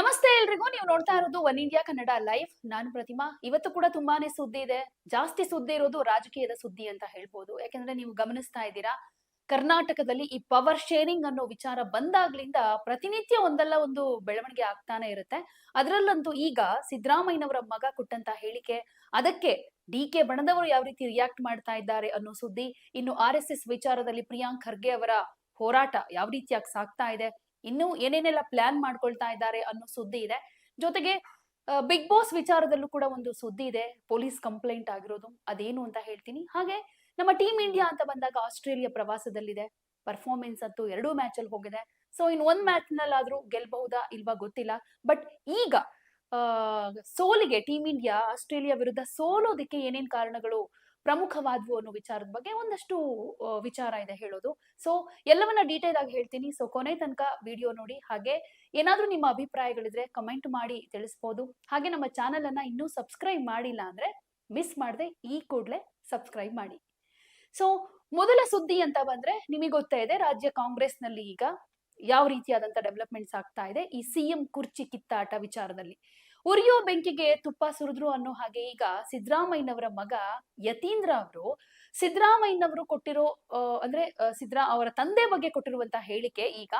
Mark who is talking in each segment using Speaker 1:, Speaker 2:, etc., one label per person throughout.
Speaker 1: ನಮಸ್ತೆ ಎಲ್ರಿಗೂ, ನೀವು ನೋಡ್ತಾ ಇರೋದು ಒನ್ ಇಂಡಿಯಾ ಕನ್ನಡ ಲೈವ್. ನಾನು ಪ್ರತಿಮಾ. ಇವತ್ತು ಕೂಡ ತುಂಬಾನೇ ಸುದ್ದಿ ಇದೆ. ಜಾಸ್ತಿ ಸುದ್ದಿ ಇರೋದು ರಾಜಕೀಯದ ಸುದ್ದಿ ಅಂತ ಹೇಳ್ಬೋದು. ಯಾಕಂದ್ರೆ ನೀವು ಗಮನಿಸ್ತಾ ಇದ್ದೀರಾ, ಕರ್ನಾಟಕದಲ್ಲಿ ಈ ಪವರ್ ಶೇರಿಂಗ್ ಅನ್ನೋ ವಿಚಾರ ಬಂದಾಗ್ಲಿಂದ ಪ್ರತಿನಿತ್ಯ ಒಂದಲ್ಲ ಒಂದು ಬೆಳವಣಿಗೆ ಆಗ್ತಾನೆ ಇರುತ್ತೆ. ಅದರಲ್ಲಂತೂ ಈಗ ಸಿದ್ದರಾಮಯ್ಯನವರ ಮಗ ಕೊಟ್ಟಂತ ಹೇಳಿಕೆ, ಅದಕ್ಕೆ ಡಿ ಕೆ ಬಣದವರು ಯಾವ ರೀತಿ ರಿಯಾಕ್ಟ್ ಮಾಡ್ತಾ ಇದ್ದಾರೆ ಅನ್ನೋ ಸುದ್ದಿ, ಇನ್ನು ಆರ್ ಎಸ್ ಎಸ್ ವಿಚಾರದಲ್ಲಿ ಪ್ರಿಯಾಂಕ್ ಖರ್ಗೆ ಅವರ ಹೋರಾಟ ಯಾವ ರೀತಿಯಾಗಿ ಸಾಗ್ತಾ ಇದೆ ಇನ್ನು ಏನೇನೆಲ್ಲ ಪ್ಲಾನ್ ಮಾಡ್ಕೊಳ್ತಾ ಇದ್ದಾರೆ ಅನ್ನೋ ಸುದ್ದಿ ಇದೆ. ಜೊತೆಗೆ ಬಿಗ್ ಬಾಸ್ ವಿಚಾರದಲ್ಲೂ ಕೂಡ ಒಂದು ಸುದ್ದಿ ಇದೆ. ಪೊಲೀಸ್ ಕಂಪ್ಲೇಂಟ್ ಆಗಿರೋದು. ಅದೇನು ಅಂತ ಹೇಳ್ತೀನಿ. ಹಾಗೆ ನಮ್ಮ ಟೀಮ್ ಇಂಡಿಯಾ ಅಂತ ಬಂದಾಗ ಆಸ್ಟ್ರೇಲಿಯಾ ಪ್ರವಾಸದಲ್ಲಿದೆ. ಪರ್ಫಾರ್ಮೆನ್ಸ್ ಅಂತೂ ಎರಡೂ ಮ್ಯಾಚ್ ಅಲ್ಲಿ ಹೋಗಿದೆ. ಸೊ ಇನ್ ಒಂದ್ ಮ್ಯಾಚ್ ನಲ್ಲಾದ್ರೂ ಗೆಲ್ಬಹುದಾ ಇಲ್ವಾ ಗೊತ್ತಿಲ್ಲ. ಬಟ್ ಈಗ ಸೋಲಿಗೆ ಟೀಮ್ ಇಂಡಿಯಾ ಆಸ್ಟ್ರೇಲಿಯಾ ವಿರುದ್ಧ ಸೋಲೋದಕ್ಕೆ ಏನೇನ್ ಕಾರಣಗಳು ಪ್ರಮುಖವಾದವು ಅನ್ನೋ ವಿಚಾರದ ಬಗ್ಗೆ ಒಂದಷ್ಟು ವಿಚಾರ ಇದೆ ಹೇಳೋದು. ಸೊ ಎಲ್ಲವನ್ನ ಡೀಟೇಲ್ ಆಗಿ ಹೇಳ್ತೀನಿ. ಸೊ ಕೊನೆ ತನಕ ವಿಡಿಯೋ ನೋಡಿ. ಹಾಗೆ ಏನಾದ್ರೂ ನಿಮ್ಮ ಅಭಿಪ್ರಾಯಗಳಿದ್ರೆ ಕಮೆಂಟ್ ಮಾಡಿ ತಿಳಿಸ್ಬೋದು. ಹಾಗೆ ನಮ್ಮ ಚಾನೆಲ್ ಅನ್ನ ಇನ್ನೂ ಸಬ್ಸ್ಕ್ರೈಬ್ ಮಾಡಿಲ್ಲ ಅಂದ್ರೆ ಮಿಸ್ ಮಾಡದೆ ಈ ಕೂಡಲೇ ಸಬ್ಸ್ಕ್ರೈಬ್ ಮಾಡಿ. ಸೊ ಮೊದಲ ಸುದ್ದಿ ಅಂತ ಬಂದ್ರೆ ನಿಮಗೆ ಗೊತ್ತೇ ಇದೆ, ರಾಜ್ಯ ಕಾಂಗ್ರೆಸ್ನಲ್ಲಿ ಈಗ ಯಾವ ರೀತಿಯಾದಂತ ಡೆವಲಪ್ಮೆಂಟ್ಸ್ ಆಗ್ತಾ ಇದೆ ಈ ಸಿಎಂ ಕುರ್ಚಿ ಕಿತ್ತಾಟ ವಿಚಾರದಲ್ಲಿ. ಉರಿಯೋ ಬೆಂಕಿಗೆ ತುಪ್ಪ ಸುರಿದ್ರು ಅನ್ನೋ ಹಾಗೆ ಈಗ ಸಿದ್ದರಾಮಯ್ಯನವರ ಮಗ ಯತೀಂದ್ರ ಅವರು ಸಿದ್ದರಾಮಯ್ಯನವರು ಕೊಟ್ಟಿರೋ ಅಂದ್ರೆ ಸಿದ್ದರಾ ಅವರ ತಂದೆ ಬಗ್ಗೆ ಕೊಟ್ಟಿರುವಂತಹ ಹೇಳಿಕೆ ಈಗ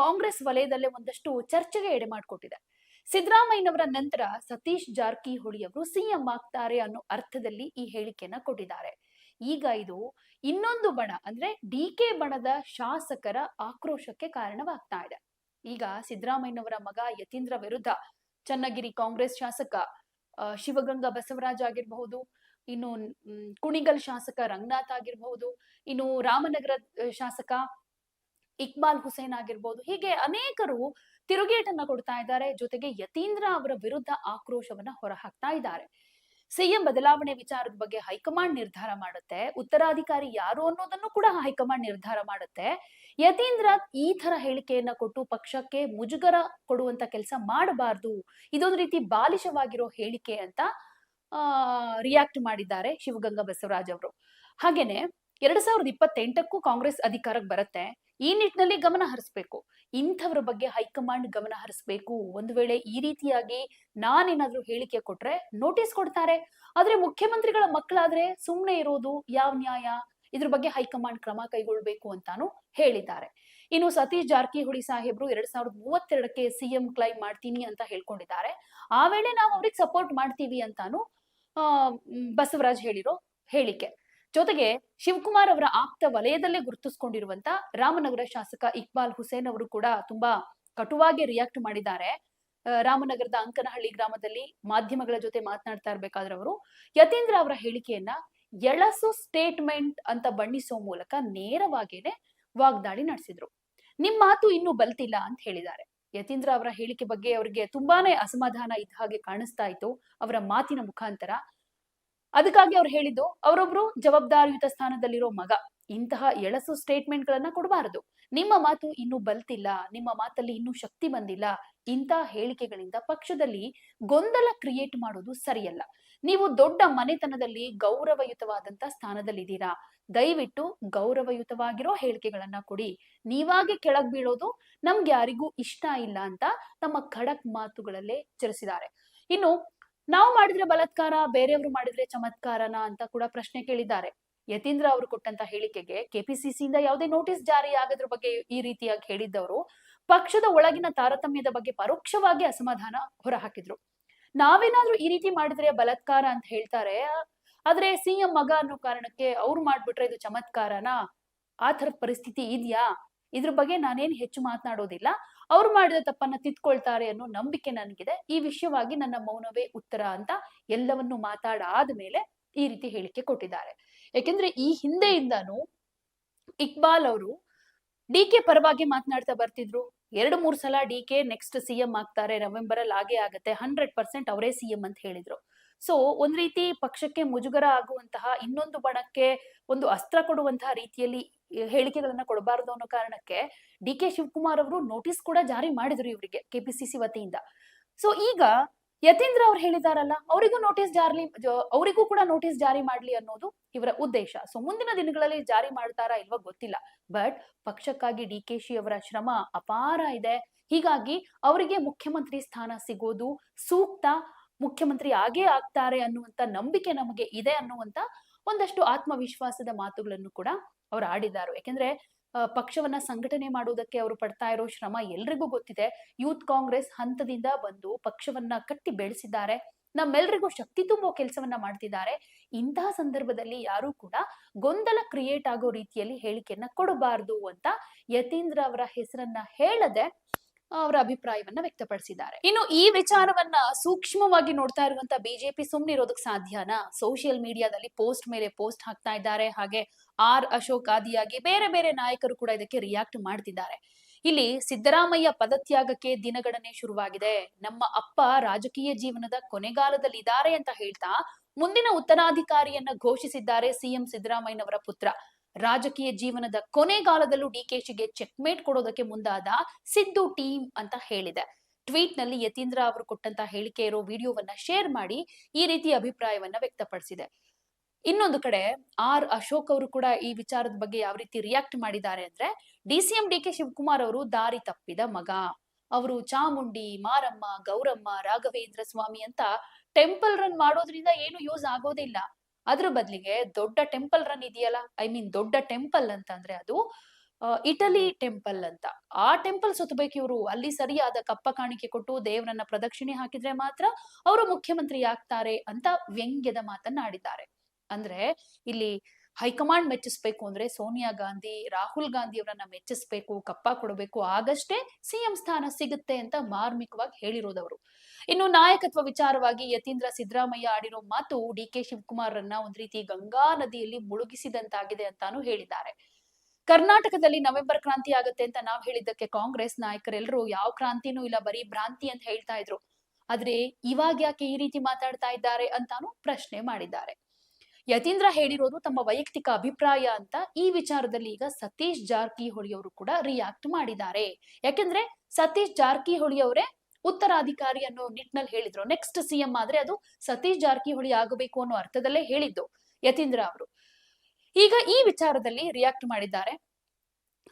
Speaker 1: ಕಾಂಗ್ರೆಸ್ ವಲಯದಲ್ಲೇ ಒಂದಷ್ಟು ಚರ್ಚೆಗೆ ಎಡೆ ಮಾಡಿಕೊಟ್ಟಿದೆ. ಸಿದ್ದರಾಮಯ್ಯನವರ ನಂತರ ಸತೀಶ್ ಜಾರಕಿಹೊಳಿ ಅವರು ಸಿಎಂ ಆಗ್ತಾರೆ ಅನ್ನೋ ಅರ್ಥದಲ್ಲಿ ಈ ಹೇಳಿಕೆಯನ್ನ ಕೊಟ್ಟಿದ್ದಾರೆ. ಈಗ ಇದು ಇನ್ನೊಂದು ಬಣ, ಅಂದ್ರೆ ಡಿ ಕೆ ಬಣದ ಶಾಸಕರ ಆಕ್ರೋಶಕ್ಕೆ ಕಾರಣವಾಗ್ತಾ ಇದೆ. ಈಗ ಸಿದ್ದರಾಮಯ್ಯನವರ ಮಗ ಯತೀಂದ್ರ ವಿರುದ್ಧ ಚನ್ನಗಿರಿ ಕಾಂಗ್ರೆಸ್ ಶಾಸಕ ಶಿವಗಂಗಾ ಬಸವರಾಜ್ ಆಗಿರಬಹುದು, ಇನ್ನು ಕುಣಿಗಲ್ ಶಾಸಕ ರಂಗನಾಥ್ ಆಗಿರಬಹುದು, ಇನ್ನು ರಾಮನಗರ ಶಾಸಕ ಇಕ್ಬಾಲ್ ಹುಸೇನ್ ಆಗಿರ್ಬೋದು ಹೀಗೆ ಅನೇಕರು ತಿರುಗೇಟನ್ನ ಕೊಡ್ತಾ ಇದ್ದಾರೆ, ಜೊತೆಗೆ ಯತೀಂದ್ರ ಅವರ ವಿರುದ್ಧ ಆಕ್ರೋಶವನ್ನ ಹೊರಹಾಕ್ತಾ ಇದ್ದಾರೆ. ಸಿಎಂ ಬದಲಾವಣೆ ವಿಚಾರದ ಬಗ್ಗೆ ಹೈಕಮಾಂಡ್ ನಿರ್ಧಾರ ಮಾಡುತ್ತೆ. ಉತ್ತರಾಧಿಕಾರಿ ಯಾರು ಅನ್ನೋದನ್ನು ಕೂಡ ಹೈಕಮಾಂಡ್ ನಿರ್ಧಾರ ಮಾಡುತ್ತೆ. ಯತೀಂದ್ರ ಈ ತರ ಹೇಳಿಕೆಯನ್ನ ಕೊಟ್ಟು ಪಕ್ಷಕ್ಕೆ ಮುಜುಗರ ಕೊಡುವಂತ ಕೆಲಸ ಮಾಡಬಾರ್ದು. ಇದೊಂದು ರೀತಿ ಬಾಲಿಶವಾಗಿರೋ ಹೇಳಿಕೆ ಅಂತ ರಿಯಾಕ್ಟ್ ಮಾಡಿದ್ದಾರೆ ಶಿವಗಂಗಾ ಬಸವರಾಜ್ ಅವರು. ಹಾಗೇನೆ ಎರಡ್ ಸಾವಿರದ ಇಪ್ಪತ್ತೆಂಟಕ್ಕೂ ಕಾಂಗ್ರೆಸ್ ಅಧಿಕಾರಕ್ಕೆ ಬರುತ್ತೆ. ಈ ನಿಟ್ಟಿನಲ್ಲಿ ಗಮನ ಹರಿಸ್ಬೇಕು. ಇಂಥವ್ರ ಬಗ್ಗೆ ಹೈಕಮಾಂಡ್ ಗಮನ ಹರಿಸ್ಬೇಕು. ಒಂದು ವೇಳೆ ಈ ರೀತಿಯಾಗಿ ನಾನೇನಾದ್ರೂ ಹೇಳಿಕೆ ಕೊಟ್ರೆ ನೋಟಿಸ್ ಕೊಡ್ತಾರೆ. ಆದ್ರೆ ಮುಖ್ಯಮಂತ್ರಿಗಳ ಮಕ್ಕಳಾದ್ರೆ ಸುಮ್ಮನೆ ಇರೋದು ಯಾವ ನ್ಯಾಯ? ಇದ್ರ ಬಗ್ಗೆ ಹೈಕಮಾಂಡ್ ಕ್ರಮ ಕೈಗೊಳ್ಬೇಕು ಅಂತಾನು ಹೇಳಿದ್ದಾರೆ. ಇನ್ನು ಸತೀಶ್ ಜಾರಕಿಹೊಳಿ ಸಾಹೇಬ್ರು ಎರಡ್ ಸಾವಿರದ ಮೂವತ್ತೆರಡಕ್ಕೆ ಸಿಎಂ ಕ್ಲೈಮ್ ಮಾಡ್ತೀನಿ ಅಂತ ಹೇಳ್ಕೊಂಡಿದ್ದಾರೆ. ಆ ವೇಳೆ ನಾವು ಅವ್ರಿಗೆ ಸಪೋರ್ಟ್ ಮಾಡ್ತೀವಿ ಅಂತಾನು ಬಸವರಾಜ್ ಹೇಳಿರೋ ಹೇಳಿಕೆ. ಜೊತೆಗೆ ಶಿವಕುಮಾರ್ ಅವರ ಆಪ್ತ ವಲಯದಲ್ಲೇ ಗುರುತಿಸಿಕೊಂಡಿರುವಂತ ರಾಮನಗರ ಶಾಸಕ ಇಕ್ಬಾಲ್ ಹುಸೇನ್ ಅವರು ಕೂಡ ತುಂಬಾ ಕಟುವಾಗಿ ರಿಯಾಕ್ಟ್ ಮಾಡಿದ್ದಾರೆ. ರಾಮನಗರದ ಅಂಕನಹಳ್ಳಿ ಗ್ರಾಮದಲ್ಲಿ ಮಾಧ್ಯಮಗಳ ಜೊತೆ ಮಾತನಾಡ್ತಾ ಇರ್ಬೇಕಾದ್ರೆ ಅವರು, ಯತೀಂದ್ರ ಅವರ ಹೇಳಿಕೆಯನ್ನ ಎಳಸು ಸ್ಟೇಟ್ಮೆಂಟ್ ಅಂತ ಬಣ್ಣಿಸೋ ಮೂಲಕ ನೇರವಾಗೇನೆ ವಾಗ್ದಾಳಿ ನಡೆಸಿದ್ರು. ನಿಮ್ ಮಾತು ಇನ್ನೂ ಬಲ್ತಿಲ್ಲ ಅಂತ ಹೇಳಿದ್ದಾರೆ. ಯತೀಂದ್ರ ಅವರ ಹೇಳಿಕೆ ಬಗ್ಗೆ ಅವರಿಗೆ ತುಂಬಾನೇ ಅಸಮಾಧಾನ ಇದ್ದ ಹಾಗೆ ಕಾಣಿಸ್ತಾ ಇತ್ತು. ಅವರ ಮಾತಿನ ಮುಖಾಂತರ ಅದಕ್ಕಾಗಿ ಅವ್ರು ಹೇಳಿದ್ದು, ಅವರೊಬ್ರು ಜವಾಬ್ದಾರಿಯುತ ಸ್ಥಾನದಲ್ಲಿರೋ ಮಗ. ಇಂತಹ ಎಳಸು ಸ್ಟೇಟ್ಮೆಂಟ್ ಗಳನ್ನ ಕೊಡಬಾರದು. ನಿಮ್ಮ ಮಾತು ಇನ್ನೂ ಬಲ್ತಿಲ್ಲ, ನಿಮ್ಮ ಮಾತಲ್ಲಿ ಇನ್ನೂ ಶಕ್ತಿ ಬಂದಿಲ್ಲ, ಇಂಥ ಹೇಳಿಕೆಗಳಿಂದ ಪಕ್ಷದಲ್ಲಿ ಗೊಂದಲ ಕ್ರಿಯೇಟ್ ಮಾಡೋದು ಸರಿಯಲ್ಲ. ನೀವು ದೊಡ್ಡ ಮನೆತನದಲ್ಲಿ ಗೌರವಯುತವಾದಂತ ಸ್ಥಾನದಲ್ಲಿದ್ದೀರಾ? ದಯವಿಟ್ಟು ಗೌರವಯುತವಾಗಿರೋ ಹೇಳಿಕೆಗಳನ್ನ ಕೊಡಿ. ನೀವಾಗೆ ಕೆಳಗ್ ಬೀಳೋದು ನಮ್ಗೆ ಯಾರಿಗೂ ಇಷ್ಟ ಇಲ್ಲ ಅಂತ ತಮ್ಮ ಖಡಕ್ ಮಾತುಗಳಲ್ಲೇ ಚರಿಸಿದ್ದಾರೆ. ಇನ್ನು ನಾವು ಮಾಡಿದ್ರೆ ಬಲತ್ಕಾರ, ಬೇರೆಯವರು ಮಾಡಿದ್ರೆ ಚಮತ್ಕಾರನ ಅಂತ ಕೂಡ ಪ್ರಶ್ನೆ ಕೇಳಿದ್ದಾರೆ. ಯತೀಂದ್ರ ಅವರು ಕೊಟ್ಟಂತ ಹೇಳಿಕೆಗೆ ಕೆಪಿಸಿಸಿಯಿಂದ ಯಾವುದೇ ನೋಟಿಸ್ ಜಾರಿ ಆಗದ್ರ ಬಗ್ಗೆ ಈ ರೀತಿಯಾಗಿ ಹೇಳಿದ್ದವರು, ಪಕ್ಷದ ಒಳಗಿನ ತಾರತಮ್ಯದ ಬಗ್ಗೆ ಪರೋಕ್ಷವಾಗಿ ಅಸಮಾಧಾನ ಹೊರಹಾಕಿದ್ರು. ನಾವೇನಾದ್ರೂ ಈ ರೀತಿ ಮಾಡಿದ್ರೆ ಬಲತ್ಕಾರ ಅಂತ ಹೇಳ್ತಾರೆ, ಆದ್ರೆ ಸಿಎಂ ಮಗ ಅನ್ನೋ ಕಾರಣಕ್ಕೆ ಅವ್ರು ಮಾಡ್ಬಿಟ್ರೆ ಇದು ಚಮತ್ಕಾರನ? ಆ ಪರಿಸ್ಥಿತಿ ಇದೆಯಾ? ಇದ್ರ ಬಗ್ಗೆ ನಾನೇನ್ ಹೆಚ್ಚು ಮಾತನಾಡೋದಿಲ್ಲ. ಅವ್ರು ಮಾಡಿದ ತಪ್ಪನ್ನ ತಿದ್ಕೊಳ್ತಾರೆ ಅನ್ನೋ ನಂಬಿಕೆ ನನಗಿದೆ. ಈ ವಿಷಯವಾಗಿ ನನ್ನ ಮೌನವೇ ಉತ್ತರ ಅಂತ ಎಲ್ಲವನ್ನು ಮಾತಾಡಾದ ಮೇಲೆ ಈ ರೀತಿ ಹೇಳಿಕೆ ಕೊಟ್ಟಿದ್ದಾರೆ. ಯಾಕೆಂದ್ರೆ ಈ ಹಿಂದೆಯಿಂದಾನು ಇಕ್ಬಾಲ್ ಅವರು ಡಿ ಕೆ ಪರವಾಗಿ ಮಾತನಾಡ್ತಾ ಬರ್ತಿದ್ರು. ಎರಡು, ಮೂರು ಸಲ ಡಿ ಕೆ ನೆಕ್ಸ್ಟ್ ಸಿಎಂ ಆಗ್ತಾರೆ ನವೆಂಬರ್ ಅಲ್ಲಿ ಆಗೇ ಆಗತ್ತೆ ಹಂಡ್ರೆಡ್ ಪರ್ಸೆಂಟ್ ಅವರೇ ಸಿಎಂ ಅಂತ ಹೇಳಿದ್ರು. ಸೊ ಒಂದ್ ರೀತಿ ಪಕ್ಷಕ್ಕೆ ಮುಜುಗರ ಆಗುವಂತಹ ಇನ್ನೊಂದು ಬಣಕ್ಕೆ ಒಂದು ಅಸ್ತ್ರ ಕೊಡುವಂತಹ ರೀತಿಯಲ್ಲಿ ಹೇಳಿಕೆಗಳನ್ನ ಕೊಡಬಾರದು ಅನ್ನೋ ಕಾರಣಕ್ಕೆ ಡಿ ಕೆ ಶಿವಕುಮಾರ್ ಅವರು ನೋಟಿಸ್ ಕೂಡ ಜಾರಿ ಮಾಡಿದ್ರು ಇವರಿಗೆ ಕೆಪಿಸಿಸಿ ವತಿಯಿಂದ. ಸೊ ಈಗ ಯತೀಂದ್ರ ಅವ್ರು ಹೇಳಿದಾರಲ್ಲ, ಅವರಿಗೂ ನೋಟಿಸ್ ಜಾರಿ ಅವರಿಗೂ ಕೂಡ ನೋಟಿಸ್ ಜಾರಿ ಮಾಡ್ಲಿ ಅನ್ನೋದು ಇವರ ಉದ್ದೇಶ. ಸೊ ಮುಂದಿನ ದಿನಗಳಲ್ಲಿ ಜಾರಿ ಮಾಡ್ತಾರಾ ಇಲ್ವಾ ಗೊತ್ತಿಲ್ಲ. ಬಟ್ ಪಕ್ಷಕ್ಕಾಗಿ ಡಿ ಕೆ ಶಿ ಅವರ ಶ್ರಮ ಅಪಾರ ಇದೆ. ಹೀಗಾಗಿ ಅವರಿಗೆ ಮುಖ್ಯಮಂತ್ರಿ ಸ್ಥಾನ ಸಿಗೋದು ಸೂಕ್ತ. ಮುಖ್ಯಮಂತ್ರಿ ಆಗೇ ಆಗ್ತಾರೆ ಅನ್ನುವಂತ ನಂಬಿಕೆ ನಮಗೆ ಇದೆ ಅನ್ನುವಂತ ಒಂದಷ್ಟು ಆತ್ಮವಿಶ್ವಾಸದ ಮಾತುಗಳನ್ನು ಕೂಡ ಅವ್ರು ಆಡಿದ್ದಾರೆ. ಯಾಕೆಂದ್ರೆ ಪಕ್ಷವನ್ನ ಸಂಘಟನೆ ಮಾಡುವುದಕ್ಕೆ ಅವರು ಪಡ್ತಾ ಇರೋ ಶ್ರಮ ಎಲ್ರಿಗೂ ಗೊತ್ತಿದೆ. ಯೂತ್ ಕಾಂಗ್ರೆಸ್ ಹಂತದಿಂದ ಬಂದು ಪಕ್ಷವನ್ನ ಕಟ್ಟಿ ಬೆಳೆಸಿದ್ದಾರೆ. ನಮ್ಮೆಲ್ರಿಗೂ ಶಕ್ತಿ ತುಂಬೋ ಕೆಲಸವನ್ನ ಮಾಡ್ತಿದ್ದಾರೆ. ಇಂತಹ ಸಂದರ್ಭದಲ್ಲಿ ಯಾರು ಕೂಡ ಗೊಂದಲ ಕ್ರಿಯೇಟ್ ಆಗೋ ರೀತಿಯಲ್ಲಿ ಹೇಳಿಕೆಯನ್ನ ಕೊಡಬಾರದು ಅಂತ ಯತೀಂದ್ರ ಅವರ ಹೆಸರನ್ನ ಹೇಳದೆ ಅವರ ಅಭಿಪ್ರಾಯವನ್ನ ವ್ಯಕ್ತಪಡಿಸಿದ್ದಾರೆ. ಇನ್ನು ಈ ವಿಚಾರವನ್ನ ಸೂಕ್ಷ್ಮವಾಗಿ ನೋಡ್ತಾ ಇರುವಂತ ಬಿಜೆಪಿ ಸುಮ್ನಿರೋದಕ್ ಸಾಧ್ಯನಾ? ಸೋಷಿಯಲ್ ಮೀಡಿಯಾದಲ್ಲಿ ಪೋಸ್ಟ್ ಮೇಲೆ ಪೋಸ್ಟ್ ಹಾಕ್ತಾ ಇದ್ದಾರೆ. ಹಾಗೆ ಆರ್ ಅಶೋಕ್ ಆದಿಯಾಗಿ ಬೇರೆ ಬೇರೆ ನಾಯಕರು ಕೂಡ ಇದಕ್ಕೆ ರಿಯಾಕ್ಟ್ ಮಾಡ್ತಿದ್ದಾರೆ. ಇಲ್ಲಿ ಸಿದ್ದರಾಮಯ್ಯ ಪದತ್ಯಾಗಕ್ಕೆ ದಿನಗಣನೆ ಶುರುವಾಗಿದೆ. ನಮ್ಮ ಅಪ್ಪ ರಾಜಕೀಯ ಜೀವನದ ಕೊನೆಗಾಲದಲ್ಲಿ ಇದ್ದಾರೆ ಅಂತ ಹೇಳ್ತಾ ಮುಂದಿನ ಉತ್ತರಾಧಿಕಾರಿಯನ್ನ ಘೋಷಿಸಿದ್ದಾರೆ ಸಿಎಂ ಸಿದ್ದರಾಮಯ್ಯನವರ ಪುತ್ರ. ರಾಜಕೀಯ ಜೀವನದ ಕೊನೆಗಾಲದಲ್ಲೂ ಶಿಗೆ ಚೆಕ್ಮೇಟ್ ಕೊಡೋದಕ್ಕೆ ಮುಂದಾದ ಸಿದ್ದು ಟೀಮ್ ಅಂತ ಹೇಳಿದೆ. ಟ್ವೀಟ್ನಲ್ಲಿ ಯತೀಂದ್ರ ಅವರು ಕೊಟ್ಟಂತ ಹೇಳಿಕೆ ಇರೋ ವಿಡಿಯೋವನ್ನ ಶೇರ್ ಮಾಡಿ ಈ ರೀತಿ ಅಭಿಪ್ರಾಯವನ್ನ ವ್ಯಕ್ತಪಡಿಸಿದೆ. ಇನ್ನೊಂದು ಕಡೆ ಆರ್ ಅಶೋಕ್ ಅವರು ಕೂಡ ಈ ವಿಚಾರದ ಬಗ್ಗೆ ಯಾವ ರೀತಿ ರಿಯಾಕ್ಟ್ ಮಾಡಿದ್ದಾರೆ ಅಂದ್ರೆ ಡಿಸಿಎಂ ಡಿ ಕೆ ಶಿವಕುಮಾರ್ ಅವರು ದಾರಿ ತಪ್ಪಿದ ಮಗ. ಅವರು ಚಾಮುಂಡಿ, ಮಾರಮ್ಮ, ಗೌರಮ್ಮ, ರಾಘವೇಂದ್ರ ಸ್ವಾಮಿ ಅಂತ ಟೆಂಪಲ್ ರನ್ ಮಾಡೋದ್ರಿಂದ ಏನು ಯೂಸ್ ಆಗೋದಿಲ್ಲ ಅದ್ರ ಬದಲಿಗೆ ದೊಡ್ಡ ಟೆಂಪಲ್ ರನ್ ಇದೆಯಲ್ಲ? ಐ ಮೀನ್ ದೊಡ್ಡ ಟೆಂಪಲ್ ಅಂತ ಅಂದ್ರೆ ಅದು ಇಟಲಿ ಟೆಂಪಲ್ ಅಂತ. ಆ ಟೆಂಪಲ್ ಸುತ್ತಬೇಕು ಇವರು. ಅಲ್ಲಿ ಸರಿಯಾದ ಕಪ್ಪ ಕಾಣಿಕೆ ಕೊಟ್ಟು ದೇವರನ್ನ ಪ್ರದಕ್ಷಿಣೆ ಹಾಕಿದ್ರೆ ಮಾತ್ರ ಅವರು ಮುಖ್ಯಮಂತ್ರಿ ಆಗ್ತಾರೆ ಅಂತ ವ್ಯಂಗ್ಯದ ಮಾತನ್ನ ಆಡಿದ್ದಾರೆ ಅಂದ್ರೆ ಇಲ್ಲಿ ಹೈಕಮಾಂಡ್ ಮೆಚ್ಚಿಸ್ಬೇಕು ಅಂದ್ರೆ ಸೋನಿಯಾ ಗಾಂಧಿ, ರಾಹುಲ್ ಗಾಂಧಿ ಅವರನ್ನ ಮೆಚ್ಚಿಸ್ಬೇಕು, ಕಪ್ಪ ಕೊಡಬೇಕು, ಆಗಷ್ಟೇ ಸಿಎಂ ಸ್ಥಾನ ಸಿಗುತ್ತೆ ಅಂತ ಮಾರ್ಮಿಕವಾಗಿ ಹೇಳಿರೋದವರು. ಇನ್ನು ನಾಯಕತ್ವ ವಿಚಾರವಾಗಿ ಯತೀಂದ್ರ ಸಿದ್ದರಾಮಯ್ಯ ಆಡಿರೋ ಮಾತು ಡಿ ಕೆ ಶಿವಕುಮಾರ್ರನ್ನ ಒಂದ್ ರೀತಿ ಗಂಗಾ ನದಿಯಲ್ಲಿ ಮುಳುಗಿಸಿದಂತಾಗಿದೆ ಅಂತಾನು ಹೇಳಿದ್ದಾರೆ. ಕರ್ನಾಟಕದಲ್ಲಿ ನವೆಂಬರ್ ಕ್ರಾಂತಿ ಆಗುತ್ತೆ ಅಂತ ನಾವ್ ಹೇಳಿದ್ದಕ್ಕೆ ಕಾಂಗ್ರೆಸ್ ನಾಯಕರೆಲ್ಲರೂ ಯಾವ ಕ್ರಾಂತಿನೂ ಇಲ್ಲ, ಬರೀ ಭ್ರಾಂತಿ ಅಂತ ಹೇಳ್ತಾ ಇದ್ರು. ಆದ್ರೆ ಇವಾಗ ಯಾಕೆ ಈ ರೀತಿ ಮಾತಾಡ್ತಾ ಇದ್ದಾರೆ ಅಂತಾನು ಪ್ರಶ್ನೆ ಮಾಡಿದ್ದಾರೆ. ಯತೀಂದ್ರ ಹೇಳಿರೋದು ತಮ್ಮ ವೈಯಕ್ತಿಕ ಅಭಿಪ್ರಾಯ ಅಂತ ಈ ವಿಚಾರದಲ್ಲಿ ಈಗ ಸತೀಶ್ ಜಾರಕಿಹೊಳಿ ಅವರು ಕೂಡ ರಿಯಾಕ್ಟ್ ಮಾಡಿದ್ದಾರೆ. ಯಾಕೆಂದ್ರೆ ಸತೀಶ್ ಜಾರಕಿಹೊಳಿ ಅವರೇ ಉತ್ತರಾಧಿಕಾರಿ ಅನ್ನೋ ನಿಟ್ಟಿನಲ್ಲಿ ಹೇಳಿದ್ರು. ನೆಕ್ಸ್ಟ್ ಸಿಎಂ ಆದ್ರೆ ಅದು ಸತೀಶ್ ಜಾರಕಿಹೊಳಿ ಆಗಬೇಕು ಅನ್ನೋ ಅರ್ಥದಲ್ಲೇ ಹೇಳಿದ್ದು ಯತೀಂದ್ರ ಅವರು. ಈಗ ಈ ವಿಚಾರದಲ್ಲಿ ರಿಯಾಕ್ಟ್ ಮಾಡಿದ್ದಾರೆ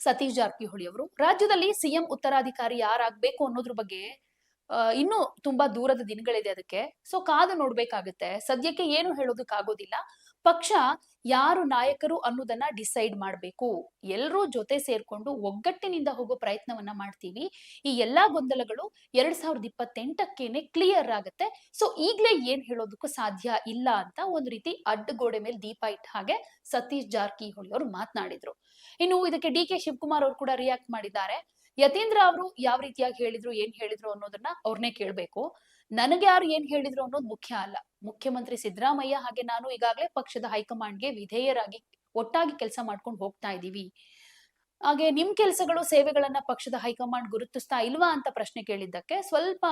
Speaker 1: ಸತೀಶ್ ಜಾರಕಿಹೊಳಿ ಅವರು. ರಾಜ್ಯದಲ್ಲಿ ಸಿಎಂ ಉತ್ತರಾಧಿಕಾರಿ ಯಾರಾಗಬೇಕು ಅನ್ನೋದ್ರ ಬಗ್ಗೆ ಇನ್ನೂ ತುಂಬಾ ದೂರದ ದಿನಗಳಿದೆ ಅದಕ್ಕೆ. ಸೊ ಕಾದು ನೋಡ್ಬೇಕಾಗತ್ತೆ. ಸದ್ಯಕ್ಕೆ ಏನು ಹೇಳೋದಕ್ಕಾಗೋದಿಲ್ಲ. ಪಕ್ಷ ಯಾರು ನಾಯಕರು ಅನ್ನೋದನ್ನ ಡಿಸೈಡ್ ಮಾಡ್ಬೇಕು. ಎಲ್ಲರೂ ಜೊತೆ ಸೇರ್ಕೊಂಡು ಒಗ್ಗಟ್ಟಿನಿಂದ ಹೋಗೋ ಪ್ರಯತ್ನವನ್ನ ಮಾಡ್ತೀವಿ. ಈ ಎಲ್ಲಾ ಗೊಂದಲಗಳು ಎರಡ್ ಸಾವಿರದ ಇಪ್ಪತ್ತೆಂಟಕ್ಕೇನೆ ಕ್ಲಿಯರ್ ಆಗುತ್ತೆ. ಸೊ ಈಗ್ಲೇ ಏನ್ ಹೇಳೋದಕ್ಕೂ ಸಾಧ್ಯ ಇಲ್ಲ ಅಂತ ಒಂದ್ ರೀತಿ ಅಡ್ಡಗೋಡೆ ಮೇಲೆ ದೀಪ ಇಟ್ಟ ಹಾಗೆ ಸತೀಶ್ ಜಾರಕಿಹೊಳಿ ಅವರು ಮಾತನಾಡಿದ್ರು. ಇನ್ನು ಇದಕ್ಕೆ ಡಿ ಕೆ ಶಿವಕುಮಾರ್ ಅವರು ಕೂಡ ರಿಯಾಕ್ಟ್ ಮಾಡಿದ್ದಾರೆ. ಯತೀಂದ್ರ ಅವರು ಯಾವ ರೀತಿಯಾಗಿ ಹೇಳಿದ್ರು, ಏನ್ ಹೇಳಿದ್ರು ಅನ್ನೋದನ್ನ ಅವ್ರನ್ನೇ ಕೇಳ್ಬೇಕು. ನನಗೆ ಯಾರು ಏನ್ ಹೇಳಿದ್ರು ಅನ್ನೋದು ಮುಖ್ಯ ಅಲ್ಲ. ಮುಖ್ಯಮಂತ್ರಿ ಸಿದ್ದರಾಮಯ್ಯ ಹಾಗೆ ನಾನು ಈಗಾಗಲೇ ಪಕ್ಷದ ಹೈಕಮಾಂಡ್ಗೆ ವಿಧೇಯರಾಗಿ ಒಟ್ಟಾಗಿ ಕೆಲಸ ಮಾಡ್ಕೊಂಡು ಹೋಗ್ತಾ ಇದೀವಿ. ಹಾಗೆ ನಿಮ್ ಕೆಲಸಗಳು, ಸೇವೆಗಳನ್ನ ಪಕ್ಷದ ಹೈಕಮಾಂಡ್ ಗುರುತಿಸ್ತಾ ಇಲ್ವಾ ಅಂತ ಪ್ರಶ್ನೆ ಕೇಳಿದ್ದಕ್ಕೆ ಸ್ವಲ್ಪ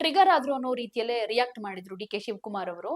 Speaker 1: ಟ್ರಿಗರ್ ಆದ್ರು ಅನ್ನೋ ರೀತಿಯಲ್ಲೇ ರಿಯಾಕ್ಟ್ ಮಾಡಿದ್ರು ಡಿ ಕೆ ಶಿವಕುಮಾರ್ ಅವರು.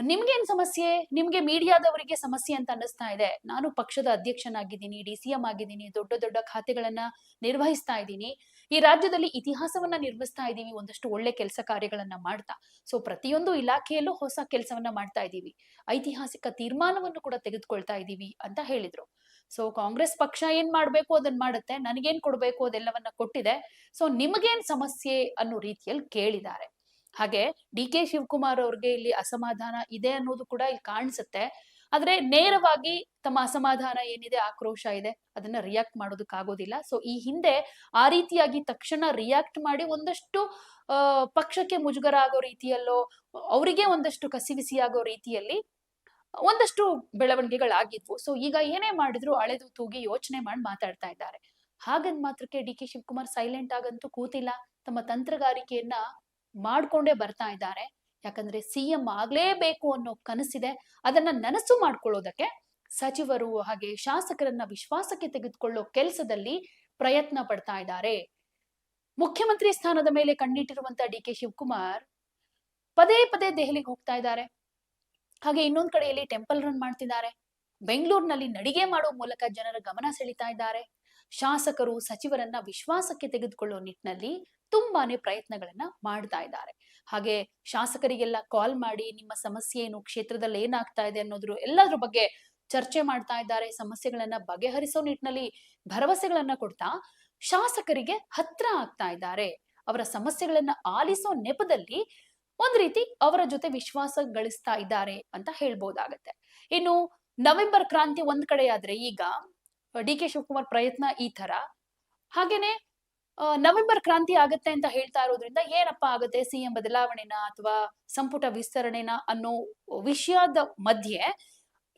Speaker 1: ನಿಮ್ಗೇನ್ ಸಮಸ್ಯೆ? ನಿಮ್ಗೆ ಮೀಡಿಯಾದವರಿಗೆ ಸಮಸ್ಯೆ ಅಂತ ಅನ್ನಿಸ್ತಾ ಇದೆ. ನಾನು ಪಕ್ಷದ ಅಧ್ಯಕ್ಷನಾಗಿದ್ದೀನಿ, ಡಿ ಸಿ ಎಂ ಆಗಿದ್ದೀನಿ, ದೊಡ್ಡ ದೊಡ್ಡ ಖಾತೆಗಳನ್ನ ನಿರ್ವಹಿಸ್ತಾ ಇದ್ದೀನಿ. ಈ ರಾಜ್ಯದಲ್ಲಿ ಇತಿಹಾಸವನ್ನ ನಿರ್ಮಿಸ್ತಾ ಇದ್ದೀವಿ. ಒಂದಷ್ಟು ಒಳ್ಳೆ ಕೆಲಸ ಕಾರ್ಯಗಳನ್ನ ಮಾಡ್ತಾ. ಸೊ, ಪ್ರತಿಯೊಂದು ಇಲಾಖೆಯಲ್ಲೂ ಹೊಸ ಕೆಲಸವನ್ನ ಮಾಡ್ತಾ ಇದ್ದೀವಿ. ಐತಿಹಾಸಿಕ ತೀರ್ಮಾನವನ್ನು ಕೂಡ ತೆಗೆದುಕೊಳ್ತಾ ಇದ್ದೀವಿ ಅಂತ ಹೇಳಿದ್ರು. ಸೊ, ಕಾಂಗ್ರೆಸ್ ಪಕ್ಷ ಏನ್ ಮಾಡ್ಬೇಕು ಅದನ್ನ ಮಾಡುತ್ತೆ? ನನಗೇನ್ ಕೊಡ್ಬೇಕು ಅದೆಲ್ಲವನ್ನ ಕೊಟ್ಟಿದೆ. ಸೊ, ನಿಮಗೇನ್ ಸಮಸ್ಯೆ ಅನ್ನೋ ರೀತಿಯಲ್ಲಿ ಕೇಳಿದ್ದಾರೆ. ಹಾಗೆ ಡಿ ಕೆ ಶಿವಕುಮಾರ್ ಅವ್ರಿಗೆ ಇಲ್ಲಿ ಅಸಮಾಧಾನ ಇದೆ ಅನ್ನೋದು ಕೂಡ ಇಲ್ಲಿ ಕಾಣಿಸುತ್ತೆ. ಆದ್ರೆ ನೇರವಾಗಿ ತಮ್ಮ ಅಸಮಾಧಾನ ಏನಿದೆ, ಆಕ್ರೋಶ ಇದೆ, ಅದನ್ನ ರಿಯಾಕ್ಟ್ ಮಾಡೋದಕ್ಕಾಗೋದಿಲ್ಲ ಸೊ ಈ ಹಿಂದೆ ಆ ರೀತಿಯಾಗಿ ತಕ್ಷಣ ರಿಯಾಕ್ಟ್ ಮಾಡಿ ಒಂದಷ್ಟು ಪಕ್ಷಕ್ಕೆ ಮುಜುಗರ ಆಗೋ ರೀತಿಯಲ್ಲೋ, ಅವರಿಗೆ ಒಂದಷ್ಟು ಕಸಿವಿಸಿ ಆಗೋ ರೀತಿಯಲ್ಲಿ ಒಂದಷ್ಟು ಬೆಳವಣಿಗೆಗಳಾಗಿದ್ವು. ಸೊ ಈಗ ಏನೇ ಮಾಡಿದ್ರು ಅಳೆದು ತೂಗಿ ಯೋಚನೆ ಮಾಡಿ ಮಾತಾಡ್ತಾ ಇದ್ದಾರೆ. ಹಾಗಂದ್ ಮಾತ್ರಕ್ಕೆ ಡಿ ಕೆ ಶಿವಕುಮಾರ್ ಸೈಲೆಂಟ್ ಆಗಂತೂ ಕೂತಿಲ್ಲ. ತಮ್ಮ ತಂತ್ರಗಾರಿಕೆಯನ್ನ ಮಾಡ್ಕೊಂಡೇ ಬರ್ತಾ ಇದ್ದಾರೆ. ಯಾಕಂದ್ರೆ ಸಿಎಂ ಆಗ್ಲೇಬೇಕು ಅನ್ನೋ ಕನಸಿದೆ. ಅದನ್ನ ನನಸು ಮಾಡ್ಕೊಳ್ಳೋದಕ್ಕೆ ಸಚಿವರು ಹಾಗೆ ಶಾಸಕರನ್ನ ವಿಶ್ವಾಸಕ್ಕೆ ತೆಗೆದುಕೊಳ್ಳೋ ಕೆಲಸದಲ್ಲಿ ಪ್ರಯತ್ನ ಪಡ್ತಾ ಇದ್ದಾರೆ. ಮುಖ್ಯಮಂತ್ರಿ ಸ್ಥಾನದ ಮೇಲೆ ಕಣ್ಣಿಟ್ಟಿರುವಂತ ಡಿ ಕೆ ಶಿವಕುಮಾರ್ ಪದೇ ಪದೇ ದೆಹಲಿಗೆ ಹೋಗ್ತಾ ಇದ್ದಾರೆ. ಹಾಗೆ ಇನ್ನೊಂದ್ ಕಡೆಯಲ್ಲಿ ಟೆಂಪಲ್ ರನ್ ಮಾಡ್ತಿದ್ದಾರೆ. ಬೆಂಗಳೂರಿನಲ್ಲಿ ನಡಿಗೆ ಮಾಡೋ ಮೂಲಕ ಜನರ ಗಮನ ಸೆಳೀತಾ ಇದ್ದಾರೆ. ಶಾಸಕರು, ಸಚಿವರನ್ನ ವಿಶ್ವಾಸಕ್ಕೆ ತೆಗೆದುಕೊಳ್ಳೋ ನಿಟ್ಟಿನಲ್ಲಿ ತುಂಬಾನೇ ಪ್ರಯತ್ನಗಳನ್ನ ಮಾಡ್ತಾ ಇದ್ದಾರೆ. ಹಾಗೆ ಶಾಸಕರಿಗೆಲ್ಲ ಕಾಲ್ ಮಾಡಿ ನಿಮ್ಮ ಸಮಸ್ಯೆ ಏನು, ಕ್ಷೇತ್ರದಲ್ಲಿ ಏನಾಗ್ತಾ ಇದೆ ಅನ್ನೋದ್ರ ಎಲ್ಲದ್ರ ಬಗ್ಗೆ ಚರ್ಚೆ ಮಾಡ್ತಾ ಇದ್ದಾರೆ, ಸಮಸ್ಯೆಗಳನ್ನ ಬಗೆಹರಿಸೋ ನಿಟ್ಟಿನಲ್ಲಿ ಭರವಸೆಗಳನ್ನ ಕೊಡ್ತಾ ಶಾಸಕರಿಗೆ ಹತ್ರ ಆಗ್ತಾ ಇದ್ದಾರೆ. ಅವರ ಸಮಸ್ಯೆಗಳನ್ನ ಆಲಿಸೋ ನೆಪದಲ್ಲಿ ಒಂದ್ ರೀತಿ ಅವರ ಜೊತೆ ವಿಶ್ವಾಸ ಗಳಿಸ್ತಾ ಇದ್ದಾರೆ ಅಂತ ಹೇಳ್ಬೋದಾಗತ್ತೆ. ಇನ್ನು ನವೆಂಬರ್ ಕ್ರಾಂತಿ ಒಂದ್ ಕಡೆ ಆದ್ರೆ ಈಗ ಡಿ ಕೆ ಶಿವಕುಮಾರ್ ಪ್ರಯತ್ನ ಈ ತರ ಹಾಗೇನೆ ನವೆಂಬರ್ ಕ್ರಾಂತಿ ಆಗತ್ತೆ ಅಂತ ಹೇಳ್ತಾ ಇರೋದ್ರಿಂದ ಏನಪ್ಪಾ ಆಗತ್ತೆ ಸಿಎಂ ಬದಲಾವಣೆನ ಅಥವಾ ಸಂಪುಟ ವಿಸ್ತರಣೆನ ಅನ್ನೋ ವಿಷಯದ ಮಧ್ಯೆ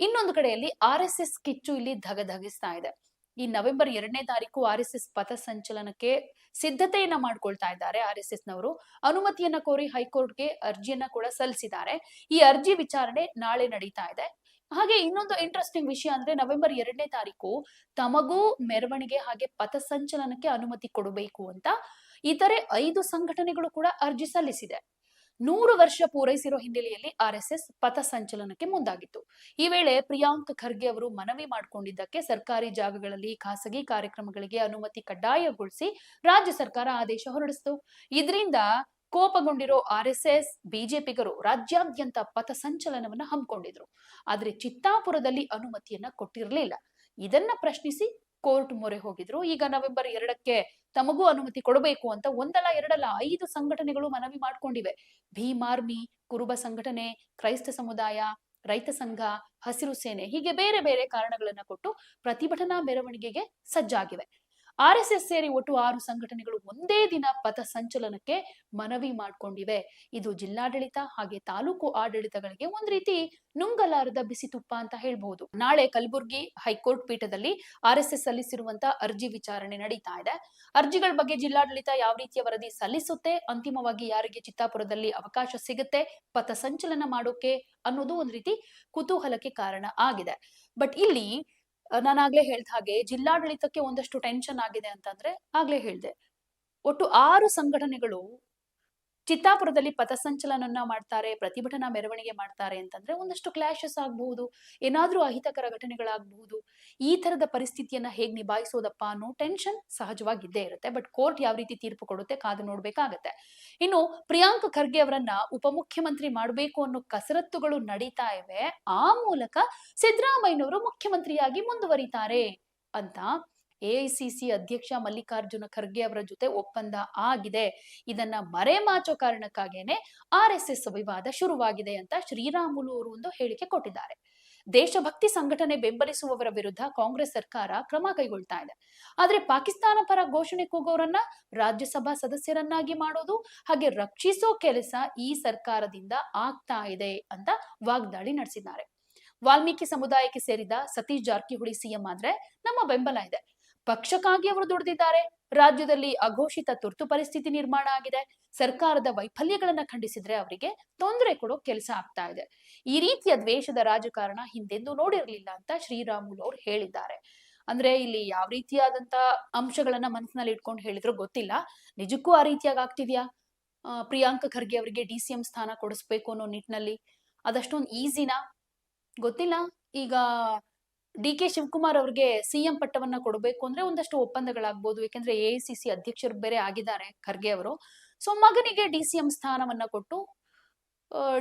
Speaker 1: ಇನ್ನೊಂದು ಕಡೆಯಲ್ಲಿ ಆರ್ ಎಸ್ ಎಸ್ ಕಿಚ್ಚು ಇಲ್ಲಿ ಧಗಧಗಿಸ್ತಾ ಇದೆ. ಈ ನವೆಂಬರ್ ಎರಡನೇ ತಾರೀಕು ಆರ್ ಎಸ್ ಎಸ್ ಪಥಸಂಚಲನಕ್ಕೆ ಸಿದ್ಧತೆಯನ್ನ ಮಾಡ್ಕೊಳ್ತಾ ಇದ್ದಾರೆ ಆರ್ ಎಸ್ ಎಸ್ ನವರು ಅನುಮತಿಯನ್ನ ಕೋರಿ ಹೈಕೋರ್ಟ್ಗೆ ಅರ್ಜಿಯನ್ನ ಕೂಡ ಸಲ್ಲಿಸಿದ್ದಾರೆ. ಈ ಅರ್ಜಿ ವಿಚಾರಣೆ ನಾಳೆ ನಡೀತಾ ಇದೆ. ಹಾಗೆ ಇನ್ನೊಂದು ಇಂಟ್ರೆಸ್ಟಿಂಗ್ ವಿಷಯ ಅಂದ್ರೆ ನವೆಂಬರ್ ಎರಡನೇ ತಾರೀಕು ತಮಗೂ, ಮೆರವಣಿಗೆ ಹಾಗೆ ಪಥಸಂಚಲನಕ್ಕೆ ಅನುಮತಿ ಕೊಡಬೇಕು ಅಂತ ಇತರೆ ಐದು ಸಂಘಟನೆಗಳು ಕೂಡ ಅರ್ಜಿ ಸಲ್ಲಿಸಿದೆ. ನೂರು ವರ್ಷ ಪೂರೈಸಿರೋ ಹಿನ್ನೆಲೆಯಲ್ಲಿ ಆರ್ ಎಸ್ ಎಸ್ ಪಥಸಂಚಲನಕ್ಕೆ ಮುಂದಾಗಿತ್ತು. ಈ ವೇಳೆ ಪ್ರಿಯಾಂಕ್ ಖರ್ಗೆ ಅವರು ಮನವಿ ಮಾಡಿಕೊಂಡಿದ್ದಕ್ಕೆ ಸರ್ಕಾರಿ ಜಾಗಗಳಲ್ಲಿ ಖಾಸಗಿ ಕಾರ್ಯಕ್ರಮಗಳಿಗೆ ಅನುಮತಿ ಕಡ್ಡಾಯಗೊಳಿಸಿ ರಾಜ್ಯ ಸರ್ಕಾರ ಆದೇಶ ಹೊರಡಿಸಿತು. ಇದರಿಂದ ಕೋಪಗೊಂಡಿರೋ ಆರ್ ಎಸ್ ಎಸ್, ಬಿಜೆಪಿಗರು ರಾಜ್ಯಾದ್ಯಂತ ಪಥಸಂಚಲನವನ್ನ ಹಮ್ಮಿಕೊಂಡಿದ್ರು. ಆದ್ರೆ ಚಿತ್ತಾಪುರದಲ್ಲಿ ಅನುಮತಿಯನ್ನ ಕೊಟ್ಟಿರಲಿಲ್ಲ. ಇದನ್ನ ಪ್ರಶ್ನಿಸಿ ಕೋರ್ಟ್ ಮೊರೆ ಹೋಗಿದ್ರು. ಈಗ ನವೆಂಬರ್ ಎರಡಕ್ಕೆ ತಮಗೂ ಅನುಮತಿ ಕೊಡಬೇಕು ಅಂತ ಒಂದಲ್ಲ ಎರಡಲ್ಲ ಐದು ಸಂಘಟನೆಗಳು ಮನವಿ ಮಾಡ್ಕೊಂಡಿವೆ. ಭೀಮ್ ಆರ್ಮಿ, ಕುರುಬ ಸಂಘಟನೆ, ಕ್ರೈಸ್ತ ಸಮುದಾಯ, ರೈತ ಸಂಘ, ಹಸಿರು ಸೇನೆ ಹೀಗೆ ಬೇರೆ ಬೇರೆ ಕಾರಣಗಳನ್ನ ಕೊಟ್ಟು ಪ್ರತಿಭಟನಾ ಮೆರವಣಿಗೆಗೆ ಸಜ್ಜಾಗಿವೆ. ಆರ್ ಎಸ್ ಎಸ್ ಸೇರಿ ಒಟ್ಟು ಆರು ಸಂಘಟನೆಗಳು ಒಂದೇ ದಿನ ಪಥ ಸಂಚಲನಕ್ಕೆ ಮನವಿ ಮಾಡಿಕೊಂಡಿವೆ. ಇದು ಜಿಲ್ಲಾಡಳಿತ ಹಾಗೆ ತಾಲೂಕು ಆಡಳಿತಗಳಿಗೆ ಒಂದ್ ರೀತಿ ನುಂಗಲಾರದ ಬಿಸಿ ತುಪ್ಪ ಅಂತ ಹೇಳ್ಬಹುದು. ನಾಳೆ ಕಲಬುರ್ಗಿ ಹೈಕೋರ್ಟ್ ಪೀಠದಲ್ಲಿ ಆರ್ ಎಸ್ ಎಸ್ ಸಲ್ಲಿಸಿರುವಂತಹ ಅರ್ಜಿ ವಿಚಾರಣೆ ನಡೀತಾ ಇದೆ. ಅರ್ಜಿಗಳ ಬಗ್ಗೆ ಜಿಲ್ಲಾಡಳಿತ ಯಾವ ರೀತಿಯ ವರದಿ ಸಲ್ಲಿಸುತ್ತೆ, ಅಂತಿಮವಾಗಿ ಯಾರಿಗೆ ಚಿತ್ತಾಪುರದಲ್ಲಿ ಅವಕಾಶ ಸಿಗುತ್ತೆ, ಪಥ ಸಂಚಲನ ಮಾಡೋಕೆ ಅನ್ನೋದು ಒಂದ್ ರೀತಿ ಕುತೂಹಲಕ್ಕೆ ಕಾರಣ ಆಗಿದೆ. ಬಟ್ ಇಲ್ಲಿ ನಾನಾಗ್ಲೇ ಹೇಳ್ದ ಹಾಗೆ ಜಿಲ್ಲಾಡಳಿತಕ್ಕೆ ಒಂದಷ್ಟು ಟೆನ್ಷನ್ ಆಗಿದೆ ಅಂತಂದ್ರೆ ಆಗ್ಲೇ ಹೇಳ್ದೆ. ಒಟ್ಟು ಆರು ಸಂಘಟನೆಗಳು ಚಿತ್ತಾಪುರದಲ್ಲಿ ಪಥಸಂಚಲನವನ್ನ ಮಾಡ್ತಾರೆ, ಪ್ರತಿಭಟನಾ ಮೆರವಣಿಗೆ ಮಾಡ್ತಾರೆ ಅಂತಂದ್ರೆ ಒಂದಷ್ಟು ಕ್ಲಾಶಸ್ ಆಗಬಹುದು, ಏನಾದ್ರೂ ಅಹಿತಕರ ಘಟನೆಗಳಾಗಬಹುದು. ಈ ತರದ ಪರಿಸ್ಥಿತಿಯನ್ನ ಹೇಗ್ ನಿಭಾಯಿಸೋದಪ್ಪ ಅನ್ನೋ ಟೆನ್ಷನ್ ಸಹಜವಾಗಿದ್ದೇ ಇರುತ್ತೆ. ಬಟ್ ಕೋರ್ಟ್ ಯಾವ ರೀತಿ ತೀರ್ಪು ಕೊಡುತ್ತೆ ಕಾದು ನೋಡ್ಬೇಕಾಗತ್ತೆ. ಇನ್ನು ಪ್ರಿಯಾಂಕ್ ಖರ್ಗೆ ಅವರನ್ನ ಉಪಮುಖ್ಯಮಂತ್ರಿ ಮಾಡಬೇಕು ಅನ್ನೋ ಕಸರತ್ತುಗಳು ನಡೀತಾ ಇವೆ. ಆ ಮೂಲಕ ಸಿದ್ದರಾಮಯ್ಯನವರು ಮುಖ್ಯಮಂತ್ರಿಯಾಗಿ ಮುಂದುವರಿತಾರೆ ಅಂತ ಎಐಸಿಸಿ ಅಧ್ಯಕ್ಷ ಮಲ್ಲಿಕಾರ್ಜುನ ಖರ್ಗೆ ಅವರ ಜೊತೆ ಒಪ್ಪಂದ ಆಗಿದೆ. ಇದನ್ನ ಮರೆಮಾಚೋ ಕಾರಣಕ್ಕಾಗೇನೆ ಆರ್ ಎಸ್ ಎಸ್ ವಿವಾದ ಶುರುವಾಗಿದೆ ಅಂತ ಶ್ರೀರಾಮುಲು ಅವರು ಒಂದು ಹೇಳಿಕೆ ಕೊಟ್ಟಿದ್ದಾರೆ. ದೇಶಭಕ್ತಿ ಸಂಘಟನೆ ಬೆಂಬಲಿಸುವವರ ವಿರುದ್ಧ ಕಾಂಗ್ರೆಸ್ ಸರ್ಕಾರ ಕ್ರಮ ಕೈಗೊಳ್ತಾ ಇದೆ. ಆದ್ರೆ ಪಾಕಿಸ್ತಾನ ಪರ ಘೋಷಣೆ ಕೂಗೋರನ್ನ ರಾಜ್ಯಸಭಾ ಸದಸ್ಯರನ್ನಾಗಿ ಮಾಡೋದು ಹಾಗೆ ರಕ್ಷಿಸೋ ಕೆಲಸ ಈ ಸರ್ಕಾರದಿಂದ ಆಗ್ತಾ ಇದೆ ಅಂತ ವಾಗ್ದಾಳಿ ನಡೆಸಿದ್ದಾರೆ. ವಾಲ್ಮೀಕಿ ಸಮುದಾಯಕ್ಕೆ ಸೇರಿದ ಸತೀಶ್ ಜಾರಕಿಹೊಳಿ ಸಿಎಂ ಆದ್ರೆ ನಮ್ಮ ಬೆಂಬಲ ಇದೆ. ಪಕ್ಷಕ್ಕಾಗಿ ಅವರು ದುಡಿದಿದ್ದಾರೆ. ರಾಜ್ಯದಲ್ಲಿ ಅಘೋಷಿತ ತುರ್ತು ಪರಿಸ್ಥಿತಿ ನಿರ್ಮಾಣ ಆಗಿದೆ. ಸರ್ಕಾರದ ವೈಫಲ್ಯಗಳನ್ನ ಖಂಡಿಸಿದ್ರೆ ಅವರಿಗೆ ತೊಂದರೆ ಕೊಡೋ ಕೆಲಸ ಆಗ್ತಾ ಇದೆ. ಈ ರೀತಿಯ ದ್ವೇಷದ ರಾಜಕಾರಣ ಹಿಂದೆಂದೂ ನೋಡಿರಲಿಲ್ಲ ಅಂತ ಶ್ರೀರಾಮುಲು ಅವರು ಹೇಳಿದ್ದಾರೆ. ಅಂದ್ರೆ ಇಲ್ಲಿ ಯಾವ ರೀತಿಯಾದಂತ ಅಂಶಗಳನ್ನ ಮನಸ್ಸಿನಲ್ಲಿ ಇಟ್ಕೊಂಡು ಹೇಳಿದ್ರು ಗೊತ್ತಿಲ್ಲ. ನಿಜಕ್ಕೂ ಆ ರೀತಿಯಾಗಿ ಆಗ್ತಿದ್ಯಾ? ಪ್ರಿಯಾಂಕ ಖರ್ಗೆ ಅವರಿಗೆ ಡಿ ಸಿ ಎಂ ಸ್ಥಾನ ಕೊಡಿಸ್ಬೇಕು ಅನ್ನೋ ನಿಟ್ಟಿನಲ್ಲಿ ಅದಷ್ಟೊಂದು ಈಸಿನಾ? ಗೊತ್ತಿಲ್ಲ. ಈಗ ಡಿ ಕೆ ಶಿವಕುಮಾರ್ ಅವ್ರಿಗೆ ಸಿಎಂ ಪಟ್ಟವನ್ನ ಕೊಡಬೇಕು ಅಂದ್ರೆ ಒಂದಷ್ಟು ಒಪ್ಪಂದಗಳಾಗ್ಬೋದು ಯಾಕಂದ್ರೆ ಎ ಸಿ ಸಿ ಅಧ್ಯಕ್ಷರು ಬೇರೆ ಆಗಿದ್ದಾರೆ ಖರ್ಗೆ ಅವರು. ಸೊ ಮಗನಿಗೆ ಡಿ ಸಿ ಸ್ಥಾನವನ್ನ ಕೊಟ್ಟು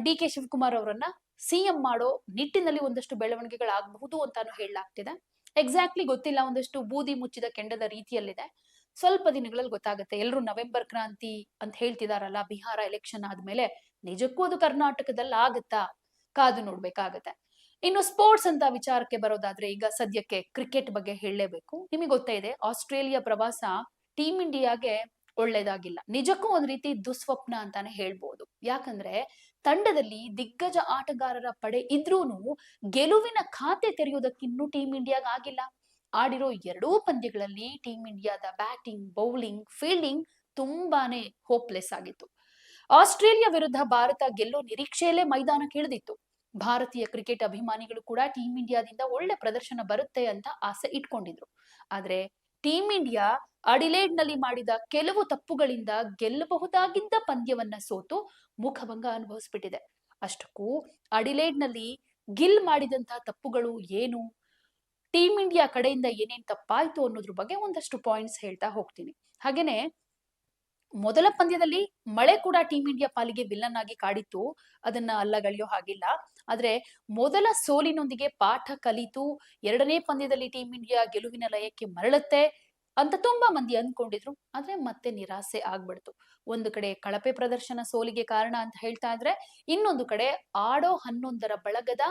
Speaker 1: ಡಿ ಕೆ ಶಿವಕುಮಾರ್ ಅವರನ್ನ ಸಿಎಂ ಮಾಡೋ ನಿಟ್ಟಿನಲ್ಲಿ ಒಂದಷ್ಟು ಬೆಳವಣಿಗೆಗಳಾಗಬಹುದು ಅಂತಾನು ಹೇಳಲಾಗ್ತಿದೆ. ಎಕ್ಸಾಕ್ಟ್ಲಿ ಗೊತ್ತಿಲ್ಲ, ಒಂದಷ್ಟು ಬೂದಿ ಮುಚ್ಚಿದ ಕೆಂಡದ ರೀತಿಯಲ್ಲಿದೆ. ಸ್ವಲ್ಪ ದಿನಗಳಲ್ಲಿ ಗೊತ್ತಾಗುತ್ತೆ. ಎಲ್ಲರೂ ನವೆಂಬರ್ ಕ್ರಾಂತಿ ಅಂತ ಹೇಳ್ತಿದಾರಲ್ಲ, ಬಿಹಾರ ಎಲೆಕ್ಷನ್ ಆದ್ಮೇಲೆ ನಿಜಕ್ಕೂ ಅದು ಕರ್ನಾಟಕದಲ್ಲಿ ಆಗುತ್ತಾ ಕಾದು ನೋಡ್ಬೇಕಾಗತ್ತೆ. ಇನ್ನು ಸ್ಪೋರ್ಟ್ಸ್ ಅಂತ ವಿಚಾರಕ್ಕೆ ಬರೋದಾದ್ರೆ ಈಗ ಸದ್ಯಕ್ಕೆ ಕ್ರಿಕೆಟ್ ಬಗ್ಗೆ ಹೇಳಲೇಬೇಕು. ನಿಮಗೆ ಗೊತ್ತೇ ಇದೆ, ಆಸ್ಟ್ರೇಲಿಯಾ ಪ್ರವಾಸ ಟೀಮ್ ಇಂಡಿಯಾಗೆ ಒಳ್ಳೇದಾಗಿಲ್ಲ. ನಿಜಕ್ಕೂ ಒಂದ್ ರೀತಿ ದುಸ್ವಪ್ನ ಅಂತಾನೆ ಹೇಳ್ಬೋದು. ಯಾಕಂದ್ರೆ ತಂಡದಲ್ಲಿ ದಿಗ್ಗಜ ಆಟಗಾರರ ಪಡೆ ಇದ್ರೂನು ಗೆಲುವಿನ ಖಾತೆ ತೆರೆಯೋದಕ್ಕಿನ್ನೂ ಟೀಮ್ ಇಂಡಿಯಾಗ ಆಗಿಲ್ಲ. ಆಡಿರೋ ಎರಡೂ ಪಂದ್ಯಗಳಲ್ಲಿ ಟೀಮ್ ಇಂಡಿಯಾದ ಬ್ಯಾಟಿಂಗ್, ಬೌಲಿಂಗ್, ಫೀಲ್ಡಿಂಗ್ ತುಂಬಾನೇ ಹೋಪ್ಲೆಸ್ ಆಗಿತ್ತು. ಆಸ್ಟ್ರೇಲಿಯಾ ವಿರುದ್ಧ ಭಾರತ ಗೆಲ್ಲೋ ನಿರೀಕ್ಷೆಯಲ್ಲೇ ಮೈದಾನಕ್ಕೆ ಇಳಿದಿತ್ತು. ಭಾರತೀಯ ಕ್ರಿಕೆಟ್ ಅಭಿಮಾನಿಗಳು ಕೂಡ ಟೀಮ್ ಇಂಡಿಯಾದಿಂದ ಒಳ್ಳೆ ಪ್ರದರ್ಶನ ಬರುತ್ತೆ ಅಂತ ಆಸೆ ಇಟ್ಕೊಂಡಿದ್ರು. ಆದ್ರೆ ಟೀಮ್ ಇಂಡಿಯಾ ಅಡಿಲೇಡ್ನಲ್ಲಿ ಮಾಡಿದ ಕೆಲವು ತಪ್ಪುಗಳಿಂದ ಗೆಲ್ಲಬಹುದಾಗಿದ್ದ ಪಂದ್ಯವನ್ನ ಸೋತು ಮುಖಭಂಗ ಅನುಭವಿಸ್ಬಿಟ್ಟಿದೆ. ಅಷ್ಟಕ್ಕೂ ಅಡಿಲೇಡ್ನಲ್ಲಿ ಗಿಲ್ ಮಾಡಿದಂತಹ ತಪ್ಪುಗಳು ಏನು? ಟೀಮ್ ಇಂಡಿಯಾ ಕಡೆಯಿಂದ ಏನೇನ್ ತಪ್ಪಾಯ್ತು ಅನ್ನೋದ್ರ ಬಗ್ಗೆ ಒಂದಷ್ಟು ಪಾಯಿಂಟ್ಸ್ ಹೇಳ್ತಾ ಹೋಗ್ತೀನಿ. ಹಾಗೇನೆ ಮೊದಲ ಪಂದ್ಯದಲ್ಲಿ ಮಳೆ ಕೂಡ ಟೀಮ್ ಇಂಡಿಯಾ ಪಾಲಿಗೆ ವಿಲ್ಲನ್ ಆಗಿ ಕಾಡಿತ್ತು. ಅದನ್ನ ಅಲ್ಲಗಳೆಯೋ ಹಾಗಿಲ್ಲ. ಆದ್ರೆ ಮೊದಲ ಸೋಲಿನೊಂದಿಗೆ ಪಾಠ ಕಲಿತು ಎರಡನೇ ಪಂದ್ಯದಲ್ಲಿ ಟೀಮ್ ಇಂಡಿಯಾ ಗೆಲುವಿನ ಲಯಕ್ಕೆ ಮರಳುತ್ತೆ ಅಂತ ತುಂಬಾ ಮಂದಿ ಅಂದ್ಕೊಂಡಿದ್ರು ಆದ್ರೆ ಮತ್ತೆ ನಿರಾಸೆ ಆಗ್ಬಿಡ್ತು. ಒಂದು ಕಡೆ ಕಳಪೆ ಪ್ರದರ್ಶನ ಸೋಲಿಗೆ ಕಾರಣ ಅಂತ ಹೇಳ್ತಾ ಇದ್ರೆ, ಇನ್ನೊಂದು ಕಡೆ ಆಡೋ ಹನ್ನೊಂದರ ಬಳಗದ,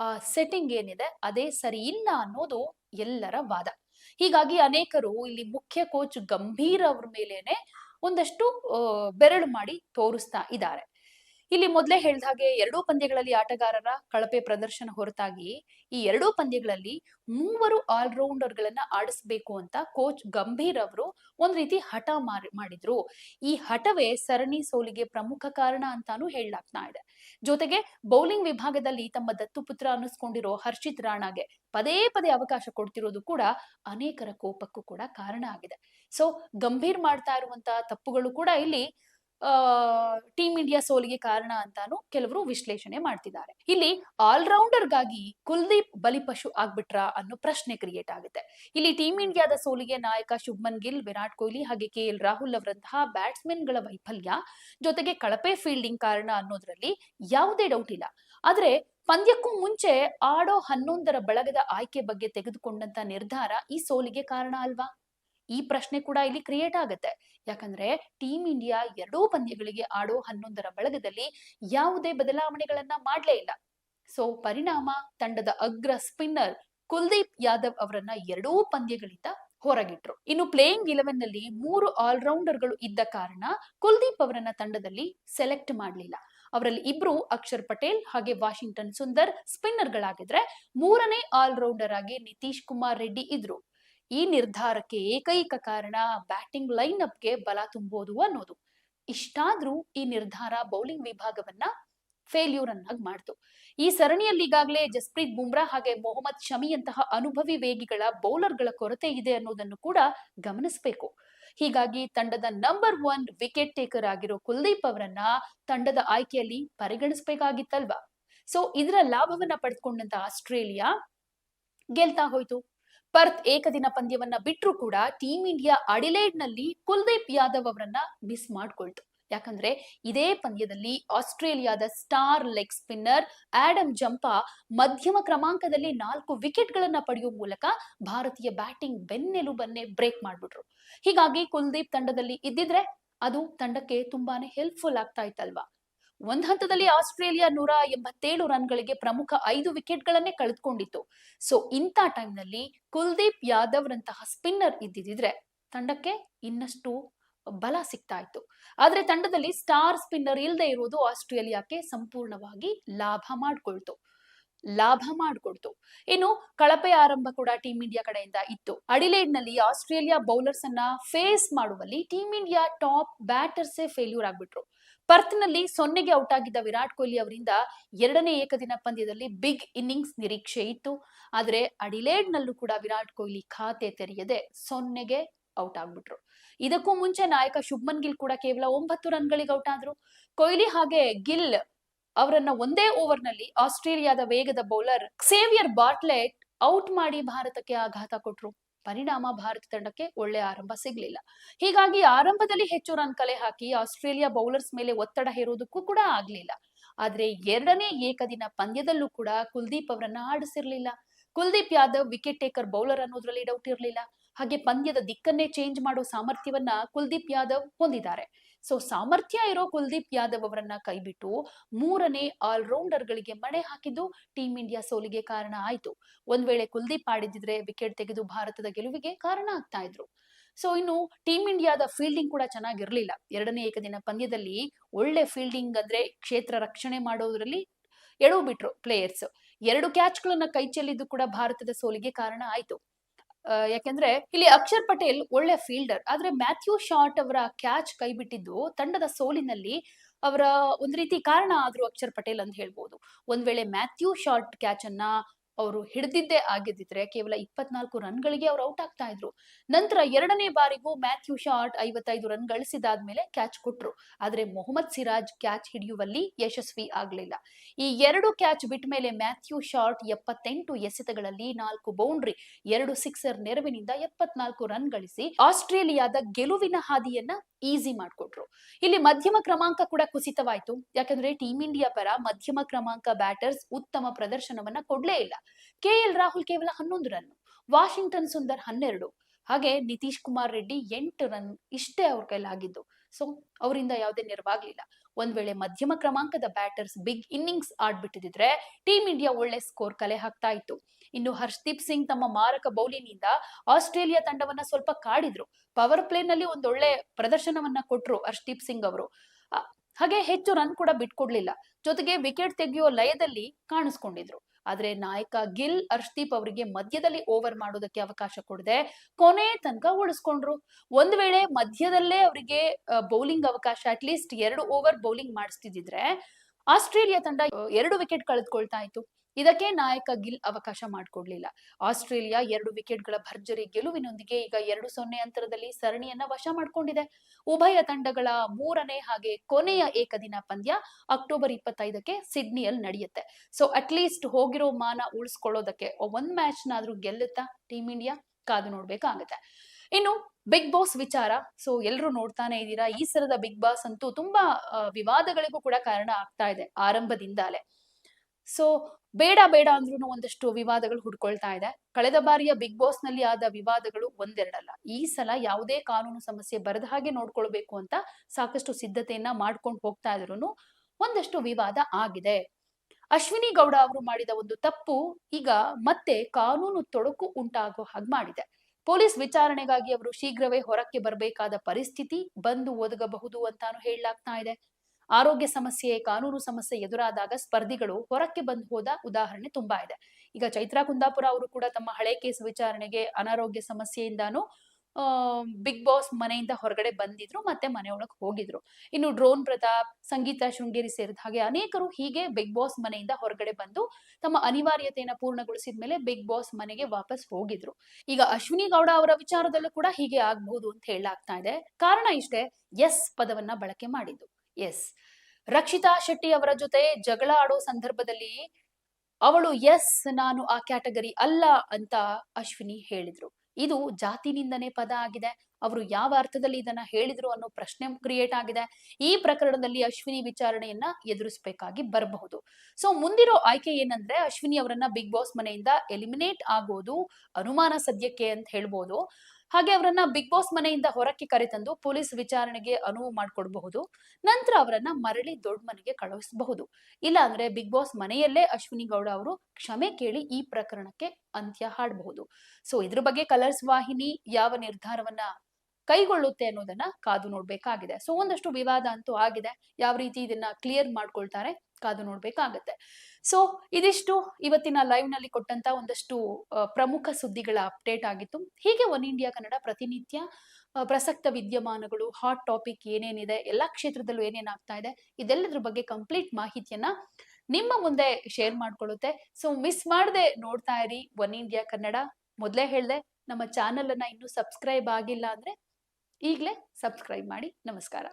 Speaker 1: ಆ ಸೆಟ್ಟಿಂಗ್ ಏನಿದೆ, ಅದೇ ಸರಿ ಇಲ್ಲ ಅನ್ನೋದು ಎಲ್ಲರ ವಾದ. ಹೀಗಾಗಿ ಅನೇಕರು ಇಲ್ಲಿ ಮುಖ್ಯ ಕೋಚ್ ಗಂಭೀರ್ ಅವ್ರ ಮೇಲೇನೆ ಒಂದಷ್ಟು ಬೆರಳು ಮಾಡಿ ತೋರಿಸ್ತಾ ಇದ್ದಾರೆ. ಇಲ್ಲಿ ಮೊದಲೇ ಹೇಳಿದ ಹಾಗೆ ಎರಡೂ ಪಂದ್ಯಗಳಲ್ಲಿ ಆಟಗಾರರ ಕಳಪೆ ಪ್ರದರ್ಶನ ಹೊರತಾಗಿ ಈ ಎರಡೂ ಪಂದ್ಯಗಳಲ್ಲಿ ಮೂವರು ಆಲ್ರೌಂಡರ್ ಗಳನ್ನ ಆಡಿಸ್ಬೇಕು ಅಂತ ಕೋಚ್ ಗಂಭೀರ್ ಅವರು ಒಂದ್ ರೀತಿ ಹಠ ಮಾಡಿದ್ರು. ಈ ಹಠವೇ ಸರಣಿ ಸೋಲಿಗೆ ಪ್ರಮುಖ ಕಾರಣ ಅಂತಾನೂ ಹೇಳಲಾಗ್ತಾ ಇದೆ. ಜೊತೆಗೆ ಬೌಲಿಂಗ್ ವಿಭಾಗದಲ್ಲಿ ತಮ್ಮ ದತ್ತುಪುತ್ರ ಅನ್ನಿಸ್ಕೊಂಡಿರೋ ಹರ್ಷಿತ್ ರಾಣಾಗೆ ಪದೇ ಪದೇ ಅವಕಾಶ ಕೊಡ್ತಿರೋದು ಕೂಡ ಅನೇಕರ ಕೋಪಕ್ಕೂ ಕೂಡ ಕಾರಣ ಆಗಿದೆ. ಸೊ ಗಂಭೀರ್ ಮಾಡ್ತಾ ಇರುವಂತಹ ತಪ್ಪುಗಳು ಕೂಡ ಇಲ್ಲಿ ಟೀಮ್ ಇಂಡಿಯಾ ಸೋಲಿಗೆ ಕಾರಣ ಅಂತಾನು ಕೆಲವರು ವಿಶ್ಲೇಷಣೆ ಮಾಡ್ತಿದ್ದಾರೆ. ಇಲ್ಲಿ ಆಲ್ರೌಂಡರ್ಗಾಗಿ ಕುಲ್ದೀಪ್ ಬಲಿಪಶು ಆಗ್ಬಿಟ್ರ ಅನ್ನೋ ಪ್ರಶ್ನೆ ಕ್ರಿಯೇಟ್ ಆಗುತ್ತೆ. ಇಲ್ಲಿ ಟೀಮ್ ಇಂಡಿಯಾದ ಸೋಲಿಗೆ ನಾಯಕ ಶುಭ್ಮನ್ ಗಿಲ್, ವಿರಾಟ್ ಕೊಹ್ಲಿ ಹಾಗೆ ಕೆ ಎಲ್ ರಾಹುಲ್ ಅವರಂತಹ ಬ್ಯಾಟ್ಸ್ಮನ್ಗಳ ವೈಫಲ್ಯ ಜೊತೆಗೆ ಕಳಪೆ ಫೀಲ್ಡಿಂಗ್ ಕಾರಣ ಅನ್ನೋದ್ರಲ್ಲಿ ಯಾವುದೇ ಡೌಟ್ ಇಲ್ಲ. ಆದ್ರೆ ಪಂದ್ಯಕ್ಕೂ ಮುಂಚೆ ಆಡೋ ಹನ್ನೊಂದರ ಬಳಗದ ಆಯ್ಕೆ ಬಗ್ಗೆ ತೆಗೆದುಕೊಂಡಂತ ನಿರ್ಧಾರ ಈ ಸೋಲಿಗೆ ಕಾರಣ ಅಲ್ವಾ? ಈ ಪ್ರಶ್ನೆ ಕೂಡ ಇಲ್ಲಿ ಕ್ರಿಯೇಟ್ ಆಗುತ್ತೆ. ಯಾಕಂದ್ರೆ ಟೀಮ್ ಇಂಡಿಯಾ ಎರಡೂ ಪಂದ್ಯಗಳಿಗೆ ಆಡೋ ಹನ್ನೊಂದರ ಬಳಗದಲ್ಲಿ ಯಾವುದೇ ಬದಲಾವಣೆಗಳನ್ನ ಮಾಡ್ಲೇ ಇಲ್ಲ. ಸೊ ಪರಿಣಾಮ ತಂಡದ ಅಗ್ರ ಸ್ಪಿನ್ನರ್ ಕುಲ್ದೀಪ್ ಯಾದವ್ ಅವರನ್ನ ಎರಡೂ ಪಂದ್ಯಗಳಿಂದ ಹೊರಗಿಟ್ರು. ಇನ್ನು ಪ್ಲೇಯಿಂಗ್ ಇಲೆವೆನ್ನಲ್ಲಿ ಮೂರು ಆಲ್ರೌಂಡರ್ಗಳು ಇದ್ದ ಕಾರಣ ಕುಲ್ದೀಪ್ ಅವರನ್ನ ತಂಡದಲ್ಲಿ ಸೆಲೆಕ್ಟ್ ಮಾಡಲಿಲ್ಲ. ಅವರಲ್ಲಿ ಇಬ್ರು ಅಕ್ಷರ್ ಪಟೇಲ್ ಹಾಗೆ ವಾಷಿಂಗ್ಟನ್ ಸುಂದರ್ ಸ್ಪಿನ್ನರ್ಗಳಾಗಿದ್ರೆ ಮೂರನೇ ಆಲ್ರೌಂಡರ್ ಆಗಿ ನಿತೀಶ್ ಕುಮಾರ್ ರೆಡ್ಡಿ ಇದ್ರು. ಈ ನಿರ್ಧಾರಕ್ಕೆ ಏಕೈಕ ಕಾರಣ ಬ್ಯಾಟಿಂಗ್ ಲೈನ್ ಅಪ್ಗೆ ಬಲ ತುಂಬೋದು ಅನ್ನೋದು. ಇಷ್ಟಾದ್ರೂ ಈ ನಿರ್ಧಾರ ಬೌಲಿಂಗ್ ವಿಭಾಗವನ್ನ ಫೇಲ್ಯೂರ್ ಅನ್ನಾಗಿ ಮಾಡ್ತು. ಈ ಸರಣಿಯಲ್ಲಿ ಈಗಾಗಲೇ ಜಸ್ಪ್ರೀತ್ ಬುಮ್ರಾ ಹಾಗೆ ಮೊಹಮ್ಮದ್ ಶಮಿಯಂತಹ ಅನುಭವಿ ವೇಗಿಗಳ ಬೌಲರ್ಗಳ ಕೊರತೆ ಇದೆ ಅನ್ನೋದನ್ನು ಕೂಡ ಗಮನಿಸಬೇಕು. ಹೀಗಾಗಿ ತಂಡದ ನಂಬರ್ ಒನ್ ವಿಕೆಟ್ ಟೇಕರ್ ಆಗಿರೋ ಕುಲ್ದೀಪ್ ಅವರನ್ನ ತಂಡದ ಆಯ್ಕೆಯಲ್ಲಿ ಪರಿಗಣಿಸಬೇಕಾಗಿತ್ತಲ್ವಾ? ಸೊ, ಇದರ ಲಾಭವನ್ನ ಪಡೆದುಕೊಂಡಂತ ಆಸ್ಟ್ರೇಲಿಯಾ ಗೆಲ್ತಾ ಹೋಯ್ತು. ಪರ್ತ್ ಏಕದಿನ ಪಂದ್ಯವನ್ನ ಬಿಟ್ರು ಕೂಡ ಟೀಮ್ ಇಂಡಿಯಾ ಅಡಿಲೇಡ್ನಲ್ಲಿ ಕುಲ್ದೀಪ್ ಯಾದವ್ ಅವರನ್ನ ಮಿಸ್ ಮಾಡ್ಕೊಳ್ತು. ಯಾಕಂದ್ರೆ ಇದೇ ಪಂದ್ಯದಲ್ಲಿ ಆಸ್ಟ್ರೇಲಿಯಾದ star leg spinner Adam Zampa ಮಧ್ಯಮ ಕ್ರಮಾಂಕದಲ್ಲಿ ನಾಲ್ಕು ವಿಕೆಟ್ ಗಳನ್ನ ಪಡೆಯುವ ಮೂಲಕ ಭಾರತೀಯ ಬ್ಯಾಟಿಂಗ್ ಬೆನ್ನೆಲುಬನ್ನೇ ಬ್ರೇಕ್ ಮಾಡ್ಬಿಟ್ರು. ಹೀಗಾಗಿ ಕುಲ್ದೀಪ್ ತಂಡದಲ್ಲಿ ಇದ್ದಿದ್ರೆ ಅದು ತಂಡಕ್ಕೆ ತುಂಬಾನೇ ಹೆಲ್ಪ್ಫುಲ್ ಆಗ್ತಾ ಇತ್ತಲ್ವಾ? ಒಂದ್ ಹಂತದಲ್ಲಿ ಆಸ್ಟ್ರೇಲಿಯಾ ನೂರ ಎಂಬತ್ತೇಳು ರನ್ಗಳಿಗೆ ಪ್ರಮುಖ ಐದು ವಿಕೆಟ್ ಗಳನ್ನೇ ಕಳೆದುಕೊಂಡಿತ್ತು. ಸೊ, ಇಂಥ ಟೈಮ್ನಲ್ಲಿ ಕುಲ್ದೀಪ್ ಯಾದವ್ ರಂತಹ ಸ್ಪಿನ್ನರ್ ಇದ್ದಿದ್ರೆ ತಂಡಕ್ಕೆ ಇನ್ನಷ್ಟು ಬಲ ಸಿಗ್ತಾ ಇತ್ತು ಆದ್ರೆ ತಂಡದಲ್ಲಿ ಸ್ಟಾರ್ ಸ್ಪಿನ್ನರ್ ಇಲ್ಲದೆ ಇರುವುದು ಆಸ್ಟ್ರೇಲಿಯಾಕ್ಕೆ ಸಂಪೂರ್ಣವಾಗಿ ಲಾಭ ಮಾಡಿಕೊಳ್ತು. ಲಾಭ ಮಾಡಿಕೊಡ್ತು ಇನ್ನು ಕಳಪೆ ಆರಂಭ ಕೂಡ ಟೀಮ್ ಇಂಡಿಯಾ ಕಡೆಯಿಂದ ಇತ್ತು. ಅಡಿಲೇಡ್ನಲ್ಲಿ ಆಸ್ಟ್ರೇಲಿಯಾ ಬೌಲರ್ಸ್ ಅನ್ನ ಫೇಸ್ ಮಾಡುವಲ್ಲಿ ಟೀಮ್ ಇಂಡಿಯಾ ಟಾಪ್ ಬ್ಯಾಟರ್ಸೇ ಫೇಲ್ಯೂರ್ ಆಗ್ಬಿಟ್ರು. ಪರ್ತ್ನಲ್ಲಿ ಸೊನ್ನೆಗೆ ಔಟ್ ಆಗಿದ್ದ ವಿರಾಟ್ ಕೊಹ್ಲಿ ಅವರಿಂದ ಎರಡನೇ ಏಕದಿನ ಪಂದ್ಯದಲ್ಲಿ ಬಿಗ್ ಇನ್ನಿಂಗ್ಸ್ ನಿರೀಕ್ಷೆ ಇತ್ತು. ಆದರೆ ಅಡಿಲೇಡ್ ನಲ್ಲೂ ಕೂಡ ವಿರಾಟ್ ಕೊಹ್ಲಿ ಖಾತೆ ತೆರೆಯದೆ ಸೊನ್ನೆಗೆ ಔಟ್ ಆಗ್ಬಿಟ್ರು ಇದಕ್ಕೂ ಮುಂಚೆ ನಾಯಕ ಶುಭ್ಮನ್ ಗಿಲ್ ಕೂಡ ಕೇವಲ ಒಂಬತ್ತು ರನ್ಗಳಿಗೆ ಔಟ್ ಆದ್ರು ಕೊಹ್ಲಿ ಹಾಗೆ ಗಿಲ್ ಅವರನ್ನ ಒಂದೇ ಓವರ್ನಲ್ಲಿ ಆಸ್ಟ್ರೇಲಿಯಾದ ವೇಗದ ಬೌಲರ್ ಸೇವಿಯರ್ ಬಾಟ್ಲೆಟ್ ಔಟ್ ಮಾಡಿ ಭಾರತಕ್ಕೆ ಆಘಾತ ಕೊಟ್ರು. ಪರಿಣಾಮ ಭಾರತ ತಂಡಕ್ಕೆ ಒಳ್ಳೆ ಆರಂಭ ಸಿಗ್ಲಿಲ್ಲ. ಹೀಗಾಗಿ ಆರಂಭದಲ್ಲಿ ಹೆಚ್ಚು ರನ್ ಕಲೆ ಹಾಕಿ ಆಸ್ಟ್ರೇಲಿಯಾ ಬೌಲರ್ಸ್ ಮೇಲೆ ಒತ್ತಡ ಹೇರೋದಕ್ಕೂ ಕೂಡ ಆಗ್ಲಿಲ್ಲ. ಆದ್ರೆ ಎರಡನೇ ಏಕದಿನ ಪಂದ್ಯದಲ್ಲೂ ಕೂಡ ಕುಲ್ದೀಪ್ ಅವರನ್ನ ಆಡಿಸಿರ್ಲಿಲ್ಲ. Kuldeep Yadav wicket taker bowler ಅನ್ನೋದ್ರಲ್ಲಿ ಡೌಟ್ ಇರಲಿಲ್ಲ. ಹಾಗೆ ಪಂದ್ಯದ ದಿಕ್ಕನ್ನೇ ಚೇಂಜ್ ಮಾಡೋ ಸಾಮರ್ಥ್ಯವನ್ನ ಕುಲ್ದೀಪ್ ಯಾದವ್ ಹೊಂದಿದ್ದಾರೆ. ಸೊ ಸಾಮರ್ಥ್ಯ ಇರೋ ಕುಲ್ದೀಪ್ ಯಾದವ್ ಅವರನ್ನ ಕೈಬಿಟ್ಟು ಮೂರನೇ ಆಲ್ರೌಂಡರ್ ಗಳಿಗೆ ಮಣೆ ಹಾಕಿದ್ದು ಟೀಮ್ ಇಂಡಿಯಾ ಸೋಲಿಗೆ ಕಾರಣ ಆಯ್ತು. ಒಂದ್ ವೇಳೆ ಕುಲ್ದೀಪ್ ಆಡಿದಿದ್ರೆ ವಿಕೆಟ್ ತೆಗೆದು ಭಾರತದ ಗೆಲುವಿಗೆ ಕಾರಣ ಆಗ್ತಾ ಇದ್ರು. ಸೊ ಇನ್ನು ಟೀಮ್ ಇಂಡಿಯಾದ ಫೀಲ್ಡಿಂಗ್ ಕೂಡ ಚೆನ್ನಾಗಿರ್ಲಿಲ್ಲ. ಎರಡನೇ ಏಕದಿನ ಪಂದ್ಯದಲ್ಲಿ ಒಳ್ಳೆ ಫೀಲ್ಡಿಂಗ್ ಅಂದ್ರೆ ಕ್ಷೇತ್ರ ರಕ್ಷಣೆ ಮಾಡೋದ್ರಲ್ಲಿ ಎಡವು ಬಿಟ್ರು ಪ್ಲೇಯರ್ಸ್ ಎರಡು ಕ್ಯಾಚ್ ಗಳನ್ನ ಕೈ ಚೆಲ್ಲಿದ್ದು ಕೂಡ ಭಾರತದ ಸೋಲಿಗೆ ಕಾರಣ ಆಯ್ತು. ಯಾಕೆಂದ್ರೆ ಇಲ್ಲಿ ಅಕ್ಷರ್ ಪಟೇಲ್ ಒಳ್ಳೆ ಫೀಲ್ಡರ್ ಆದ್ರೆ ಮ್ಯಾಥ್ಯೂ ಶಾರ್ಟ್ ಅವರ ಕ್ಯಾಚ್ ಕೈ ಬಿಟ್ಟಿದ್ದು ತಂಡದ ಸೋಲಿನಲ್ಲಿ ಅವರ ಒಂದ್ ರೀತಿ ಕಾರಣ ಆದ್ರು ಅಕ್ಷರ್ ಪಟೇಲ್ ಅಂತ ಹೇಳ್ಬೋದು. ಒಂದ್ ವೇಳೆ ಮ್ಯಾಥ್ಯೂ ಶಾರ್ಟ್ ಕ್ಯಾಚ್ ಅನ್ನ ಅವರು ಹಿಡಿದಿದ್ದೇ ಆಗಿದ್ದಿದ್ರೆ ಕೇವಲ ಇಪ್ಪತ್ನಾಲ್ಕು ರನ್ಗಳಿಗೆ ಅವ್ರು ಔಟ್ ಆಗ್ತಾ ಇದ್ರು. ನಂತರ ಎರಡನೇ ಬಾರಿಗೂ ಮ್ಯಾಥ್ಯೂ ಶಾರ್ಟ್ ಐವತ್ತೈದು ರನ್ ಗಳಿಸಿದಾದ್ಮೇಲೆ ಕ್ಯಾಚ್ ಕೊಟ್ರು. ಆದ್ರೆ ಮೊಹಮ್ಮದ್ ಸಿರಾಜ್ ಕ್ಯಾಚ್ ಹಿಡಿಯುವಲ್ಲಿ ಯಶಸ್ವಿ ಆಗ್ಲಿಲ್ಲ. ಈ ಎರಡು ಕ್ಯಾಚ್ ಬಿಟ್ಟ ಮೇಲೆ ಮ್ಯಾಥ್ಯೂ ಶಾರ್ಟ್ ಎಪ್ಪತ್ತೆಂಟು ಎಸೆತಗಳಲ್ಲಿ ನಾಲ್ಕು ಬೌಂಡ್ರಿ, ಎರಡು ಸಿಕ್ಸರ್ ನೆರವಿನಿಂದ ಎಪ್ಪತ್ನಾಲ್ಕು ರನ್ ಗಳಿಸಿ ಆಸ್ಟ್ರೇಲಿಯಾದ ಗೆಲುವಿನ ಹಾದಿಯನ್ನ ಈಸಿ ಮಾಡಿಕೊಟ್ರು. ಇಲ್ಲಿ ಮಧ್ಯಮ ಕ್ರಮಾಂಕ ಕೂಡ ಕುಸಿತವಾಯ್ತು. ಯಾಕಂದ್ರೆ ಟೀಮ್ ಇಂಡಿಯಾ ಪರ ಮಧ್ಯಮ ಕ್ರಮಾಂಕ ಬ್ಯಾಟರ್ಸ್ ಉತ್ತಮ ಪ್ರದರ್ಶನವನ್ನ ಕೊಡ್ಲೇ ಇಲ್ಲ. ಕೆ ಎಲ್ ರಾಹುಲ್ ಕೇವಲ ಹನ್ನೊಂದು ರನ್ ವಾಷಿಂಗ್ಟನ್ ಸುಂದರ್ ಹನ್ನೆರಡು. ಹಾಗೆ ನಿತೀಶ್ ಕುಮಾರ್ ರೆಡ್ಡಿ ಎಂಟು ರನ್ ಇಷ್ಟೇ ಅವ್ರ ಕೈಲಾಗಿದ್ದು. ಸೊ, ಅವರಿಂದ ಯಾವುದೇ ನೆರವಾಗ್ಲಿಲ್ಲ. ಒಂದ್ ವೇಳೆ ಮಧ್ಯಮ ಕ್ರಮಾಂಕದ ಬ್ಯಾಟರ್ಸ್ ಬಿಗ್ ಇನ್ನಿಂಗ್ಸ್ ಆಡ್ಬಿಟ್ಟಿದ್ರೆ ಟೀಮ್ ಇಂಡಿಯಾ ಒಳ್ಳೆ ಸ್ಕೋರ್ ಕಲೆ ಹಾಕ್ತಾ ಇತ್ತು. ಇನ್ನು ಹರ್ಷದೀಪ್ ಸಿಂಗ್ ತಮ್ಮ ಮಾರಕ ಬೌಲಿನಿಂದ ಆಸ್ಟ್ರೇಲಿಯಾ ತಂಡವನ್ನ ಸ್ವಲ್ಪ ಕಾಡಿದ್ರು. ಪವರ್ ಪ್ಲೇ ನಲ್ಲಿ ಒಳ್ಳೆ ಪ್ರದರ್ಶನವನ್ನ ಕೊಟ್ರು ಹರ್ಷದೀಪ್ ಸಿಂಗ್ ಅವರು. ಹಾಗೆ ಹೆಚ್ಚು ರನ್ ಕೂಡ ಬಿಟ್ಕೊಡ್ಲಿಲ್ಲ. ಜೊತೆಗೆ ವಿಕೆಟ್ ತೆಗೆಯುವ ಲಯದಲ್ಲಿ ಕಾಣಿಸ್ಕೊಂಡಿದ್ರು. ಆದ್ರೆ ನಾಯಕ ಗಿಲ್ ಅರ್ಷದೀಪ್ ಅವರಿಗೆ ಮಧ್ಯದಲ್ಲಿ ಓವರ್ ಮಾಡೋದಕ್ಕೆ ಅವಕಾಶ ಕೊಡದೆ ಕೊನೆ ತನಕ ಉಳಿಸ್ಕೊಂಡ್ರು ಒಂದ್ ವೇಳೆ ಮಧ್ಯದಲ್ಲೇ ಅವರಿಗೆ ಬೌಲಿಂಗ್ ಅವಕಾಶ ಅಟ್ಲೀಸ್ಟ್ ಎರಡು ಓವರ್ ಬೌಲಿಂಗ್ ಮಾಡಿಸ್ತಿದ್ರೆ ಆಸ್ಟ್ರೇಲಿಯಾ ತಂಡ ಎರಡು ವಿಕೆಟ್ ಕಳೆದುಕೊಳ್ತಾ ಇತ್ತು. ಇದಕ್ಕೆ ನಾಯಕ ಗಿಲ್ ಅವಕಾಶ ಮಾಡಿಕೊಡ್ಲಿಲ್ಲ. ಆಸ್ಟ್ರೇಲಿಯಾ ಎರಡು ವಿಕೆಟ್ಗಳ ಭರ್ಜರಿ ಗೆಲುವಿನೊಂದಿಗೆ ಈಗ ಎರಡು ಸೊನ್ನೆ ಅಂತರದಲ್ಲಿ ಸರಣಿಯನ್ನ ವಶ ಮಾಡಿಕೊಂಡಿದೆ. ಉಭಯ ತಂಡಗಳ ಮೂರನೇ ಹಾಗೆ ಕೊನೆಯ ಏಕದಿನ ಪಂದ್ಯ ಅಕ್ಟೋಬರ್ ಇಪ್ಪತ್ತೈದಕ್ಕೆ ಸಿಡ್ನಿಯಲ್ಲಿ ನಡೆಯುತ್ತೆ. ಸೊ ಅಟ್ಲೀಸ್ಟ್ ಹೋಗಿರೋ ಮಾನ ಉಳಿಸ್ಕೊಳ್ಳೋದಕ್ಕೆ ಒಂದ್ ಮ್ಯಾಚ್ ನಾದ್ರೂ ಗೆಲ್ಲುತ್ತಾ ಟೀಮ್ ಇಂಡಿಯಾ? ಕಾದು ನೋಡ್ಬೇಕಾಗತ್ತೆ. ಇನ್ನು ಬಿಗ್ ಬಾಸ್ ವಿಚಾರ. ಸೊ ಎಲ್ಲರೂ ನೋಡ್ತಾನೆ ಇದ್ದೀರಾ? ಈ ಸಲದ ಬಿಗ್ ಬಾಸ್ ಅಂತೂ ತುಂಬಾ ವಿವಾದಗಳಿಗೂ ಕೂಡ ಕಾರಣ ಆಗ್ತಾ ಇದೆ ಆರಂಭದಿಂದಲೇ. ಸೊ ಬೇಡ ಬೇಡ ಅಂದ್ರೂ ಒಂದಷ್ಟು ವಿವಾದಗಳು ಹುಡ್ಕೊಳ್ತಾ ಇದೆ. ಕಳೆದ ಬಾರಿಯ ಬಿಗ್ ಬಾಸ್ನಲ್ಲಿ ಆದ ವಿವಾದಗಳು ಒಂದೆರಡಲ್ಲ. ಈ ಸಲ ಯಾವುದೇ ಕಾನೂನು ಸಮಸ್ಯೆ ಬರದ ಹಾಗೆ ನೋಡ್ಕೊಳ್ಬೇಕು ಅಂತ ಸಾಕಷ್ಟು ಸಿದ್ಧತೆಯನ್ನ ಮಾಡ್ಕೊಂಡು ಹೋಗ್ತಾ ಇದ್ರು ಒಂದಷ್ಟು ವಿವಾದ ಆಗಿದೆ. ಅಶ್ವಿನಿ ಗೌಡ ಅವರು ಮಾಡಿದ ಒಂದು ತಪ್ಪು ಈಗ ಮತ್ತೆ ಕಾನೂನು ತೊಡಕು ಉಂಟಾಗೋ ಹಾಗೆ ಮಾಡಿದೆ. ಪೊಲೀಸ್ ವಿಚಾರಣೆಗಾಗಿ ಅವರು ಶೀಘ್ರವೇ ಹೊರಕ್ಕೆ ಬರಬೇಕಾದ ಪರಿಸ್ಥಿತಿ ಬಂದು ಒದಗಬಹುದು ಅಂತಾನು ಹೇಳಲಾಗ್ತಾ ಇದೆ. ಆರೋಗ್ಯ ಸಮಸ್ಯೆ, ಕಾನೂನು ಸಮಸ್ಯೆ ಎದುರಾದಾಗ ಸ್ಪರ್ಧಿಗಳು ಹೊರಕ್ಕೆ ಬಂದು ಹೋದ ಉದಾಹರಣೆ ತುಂಬಾ ಇದೆ. ಈಗ ಚೈತ್ರಾ ಕುಂದಾಪುರ ಅವರು ಕೂಡ ತಮ್ಮ ಹಳೆ ಕೇಸ್ ವಿಚಾರಣೆಗೆ ಅನಾರೋಗ್ಯ ಸಮಸ್ಯೆಯಿಂದಾನು ಬಿಗ್ ಬಾಸ್ ಮನೆಯಿಂದ ಹೊರಗಡೆ ಬಂದಿದ್ರು, ಮತ್ತೆ ಮನೆಯೊಳಗೆ ಹೋಗಿದ್ರು. ಇನ್ನು ಡ್ರೋನ್ ಪ್ರತಾಪ್, ಸಂಗೀತ ಶೃಂಗೇರಿ ಸೇರಿದ ಹಾಗೆ ಅನೇಕರು ಹೀಗೆ ಬಿಗ್ ಬಾಸ್ ಮನೆಯಿಂದ ಹೊರಗಡೆ ಬಂದು ತಮ್ಮ ಅನಿವಾರ್ಯತೆಯನ್ನ ಪೂರ್ಣಗೊಳಿಸಿದ ಮೇಲೆ ಬಿಗ್ ಬಾಸ್ ಮನೆಗೆ ವಾಪಸ್ ಹೋಗಿದ್ರು. ಈಗ ಅಶ್ವಿನಿ ಗೌಡ ಅವರ ವಿಚಾರದಲ್ಲೂ ಕೂಡ ಹೀಗೆ ಆಗ್ಬಹುದು ಅಂತ ಹೇಳಲಾಗ್ತಾ ಇದೆ. ಕಾರಣ ಇಷ್ಟೇ, ಎಸ್ ಪದವನ್ನ ಬಳಕೆ ಮಾಡಿದ್ದು. ಎಸ್ ರಕ್ಷಿತಾ ಶೆಟ್ಟಿ ಅವರ ಜೊತೆ ಜಗಳ ಆಡೋ ಸಂದರ್ಭದಲ್ಲಿ ಅವಳು ಎಸ್ ನಾನು ಆ ಕ್ಯಾಟಗರಿ ಅಲ್ಲ ಅಂತ ಅಶ್ವಿನಿ ಹೇಳಿದ್ರು. ಇದು ಜಾತಿನಿಂದನೇ ಪದ ಆಗಿದೆ. ಅವರು ಯಾವ ಅರ್ಥದಲ್ಲಿ ಇದನ್ನ ಹೇಳಿದ್ರು ಅನ್ನೋ ಪ್ರಶ್ನೆ ಕ್ರಿಯೇಟ್ ಆಗಿದೆ. ಈ ಪ್ರಕರಣದಲ್ಲಿ ಅಶ್ವಿನಿ ವಿಚಾರಣೆಯನ್ನ ಎದುರಿಸಬೇಕಾಗಿ ಬರಬಹುದು. ಸೊ ಮುಂದಿರೋ ಆಯ್ಕೆ ಏನಂದ್ರೆ ಅಶ್ವಿನಿ ಅವರನ್ನ ಬಿಗ್ ಬಾಸ್ ಮನೆಯಿಂದ ಎಲಿಮಿನೇಟ್ ಆಗೋದು, ಅನುಮಾನ ಸದ್ಯಕ್ಕೆ ಅಂತ ಹೇಳ್ಬೋದು. ಹಾಗೆ ಅವರನ್ನ ಬಿಗ್ ಬಾಸ್ ಮನೆಯಿಂದ ಹೊರಕ್ಕೆ ಕರೆತಂದು ಪೊಲೀಸ್ ವಿಚಾರಣೆಗೆ ಅನುವು ಮಾಡಿಕೊಡಬಹುದು. ನಂತರ ಅವರನ್ನ ಮರಳಿ ದೊಡ್ಡ ಮನೆಗೆ ಕಳುಹಿಸಬಹುದು. ಇಲ್ಲ ಅಂದ್ರೆ ಬಿಗ್ ಬಾಸ್ ಮನೆಯಲ್ಲೇ ಅಶ್ವಿನಿ ಗೌಡ ಅವರು ಕ್ಷಮೆ ಕೇಳಿ ಈ ಪ್ರಕರಣಕ್ಕೆ ಅಂತ್ಯ ಹಾಡಬಹುದು. ಸೊ ಇದ್ರ ಬಗ್ಗೆ ಕಲರ್ಸ್ ವಾಹಿನಿ ಯಾವ ನಿರ್ಧಾರವನ್ನ ಕೈಗೊಳ್ಳುತ್ತೆ ಅನ್ನೋದನ್ನ ಕಾದು ನೋಡ್ಬೇಕಾಗಿದೆ. ಸೊ ಒಂದಷ್ಟು ವಿವಾದ ಅಂತೂ ಆಗಿದೆ. ಯಾವ ರೀತಿ ಇದನ್ನ ಕ್ಲಿಯರ್ ಮಾಡ್ಕೊಳ್ತಾರೆ ಕಾದು ನೋಡ್ಬೇಕಾಗತ್ತೆ. ಸೊ ಇದಿಷ್ಟು ಇವತ್ತಿನ ಲೈವ್ನಲ್ಲಿ ಕೊಟ್ಟಂತ ಒಂದಷ್ಟು ಪ್ರಮುಖ ಸುದ್ದಿಗಳ ಅಪ್ಡೇಟ್ ಆಗಿತ್ತು. ಹೀಗೆ ಒನ್ ಇಂಡಿಯಾ ಕನ್ನಡ ಪ್ರತಿನಿತ್ಯ ಪ್ರಸಕ್ತ ವಿದ್ಯಮಾನಗಳು ಹಾಟ್ ಟಾಪಿಕ್ ಏನೇನಿದೆ, ಎಲ್ಲಾ ಕ್ಷೇತ್ರದಲ್ಲೂ ಏನೇನಾಗ್ತಾ ಇದೆ, ಇದೆಲ್ಲದ್ರ ಬಗ್ಗೆ ಕಂಪ್ಲೀಟ್ ಮಾಹಿತಿಯನ್ನ ನಿಮ್ಮ ಮುಂದೆ ಶೇರ್ ಮಾಡ್ಕೊಳ್ಳುತ್ತೆ ಸೊ ಮಿಸ್ ಮಾಡದೆ ನೋಡ್ತಾ ಇರಿ ಒನ್ ಇಂಡಿಯಾ ಕನ್ನಡ ಮೊದಲೇ ಹೇಳ್ದೆ, ನಮ್ಮ ಚಾನೆಲ್ ಅನ್ನ ಇನ್ನೂ ಸಬ್ಸ್ಕ್ರೈಬ್ ಆಗಿಲ್ಲ ಅಂದ್ರೆ ಈಗಲೇ ಸಬ್ಸ್ಕ್ರೈಬ್ ಮಾಡಿ ನಮಸ್ಕಾರ.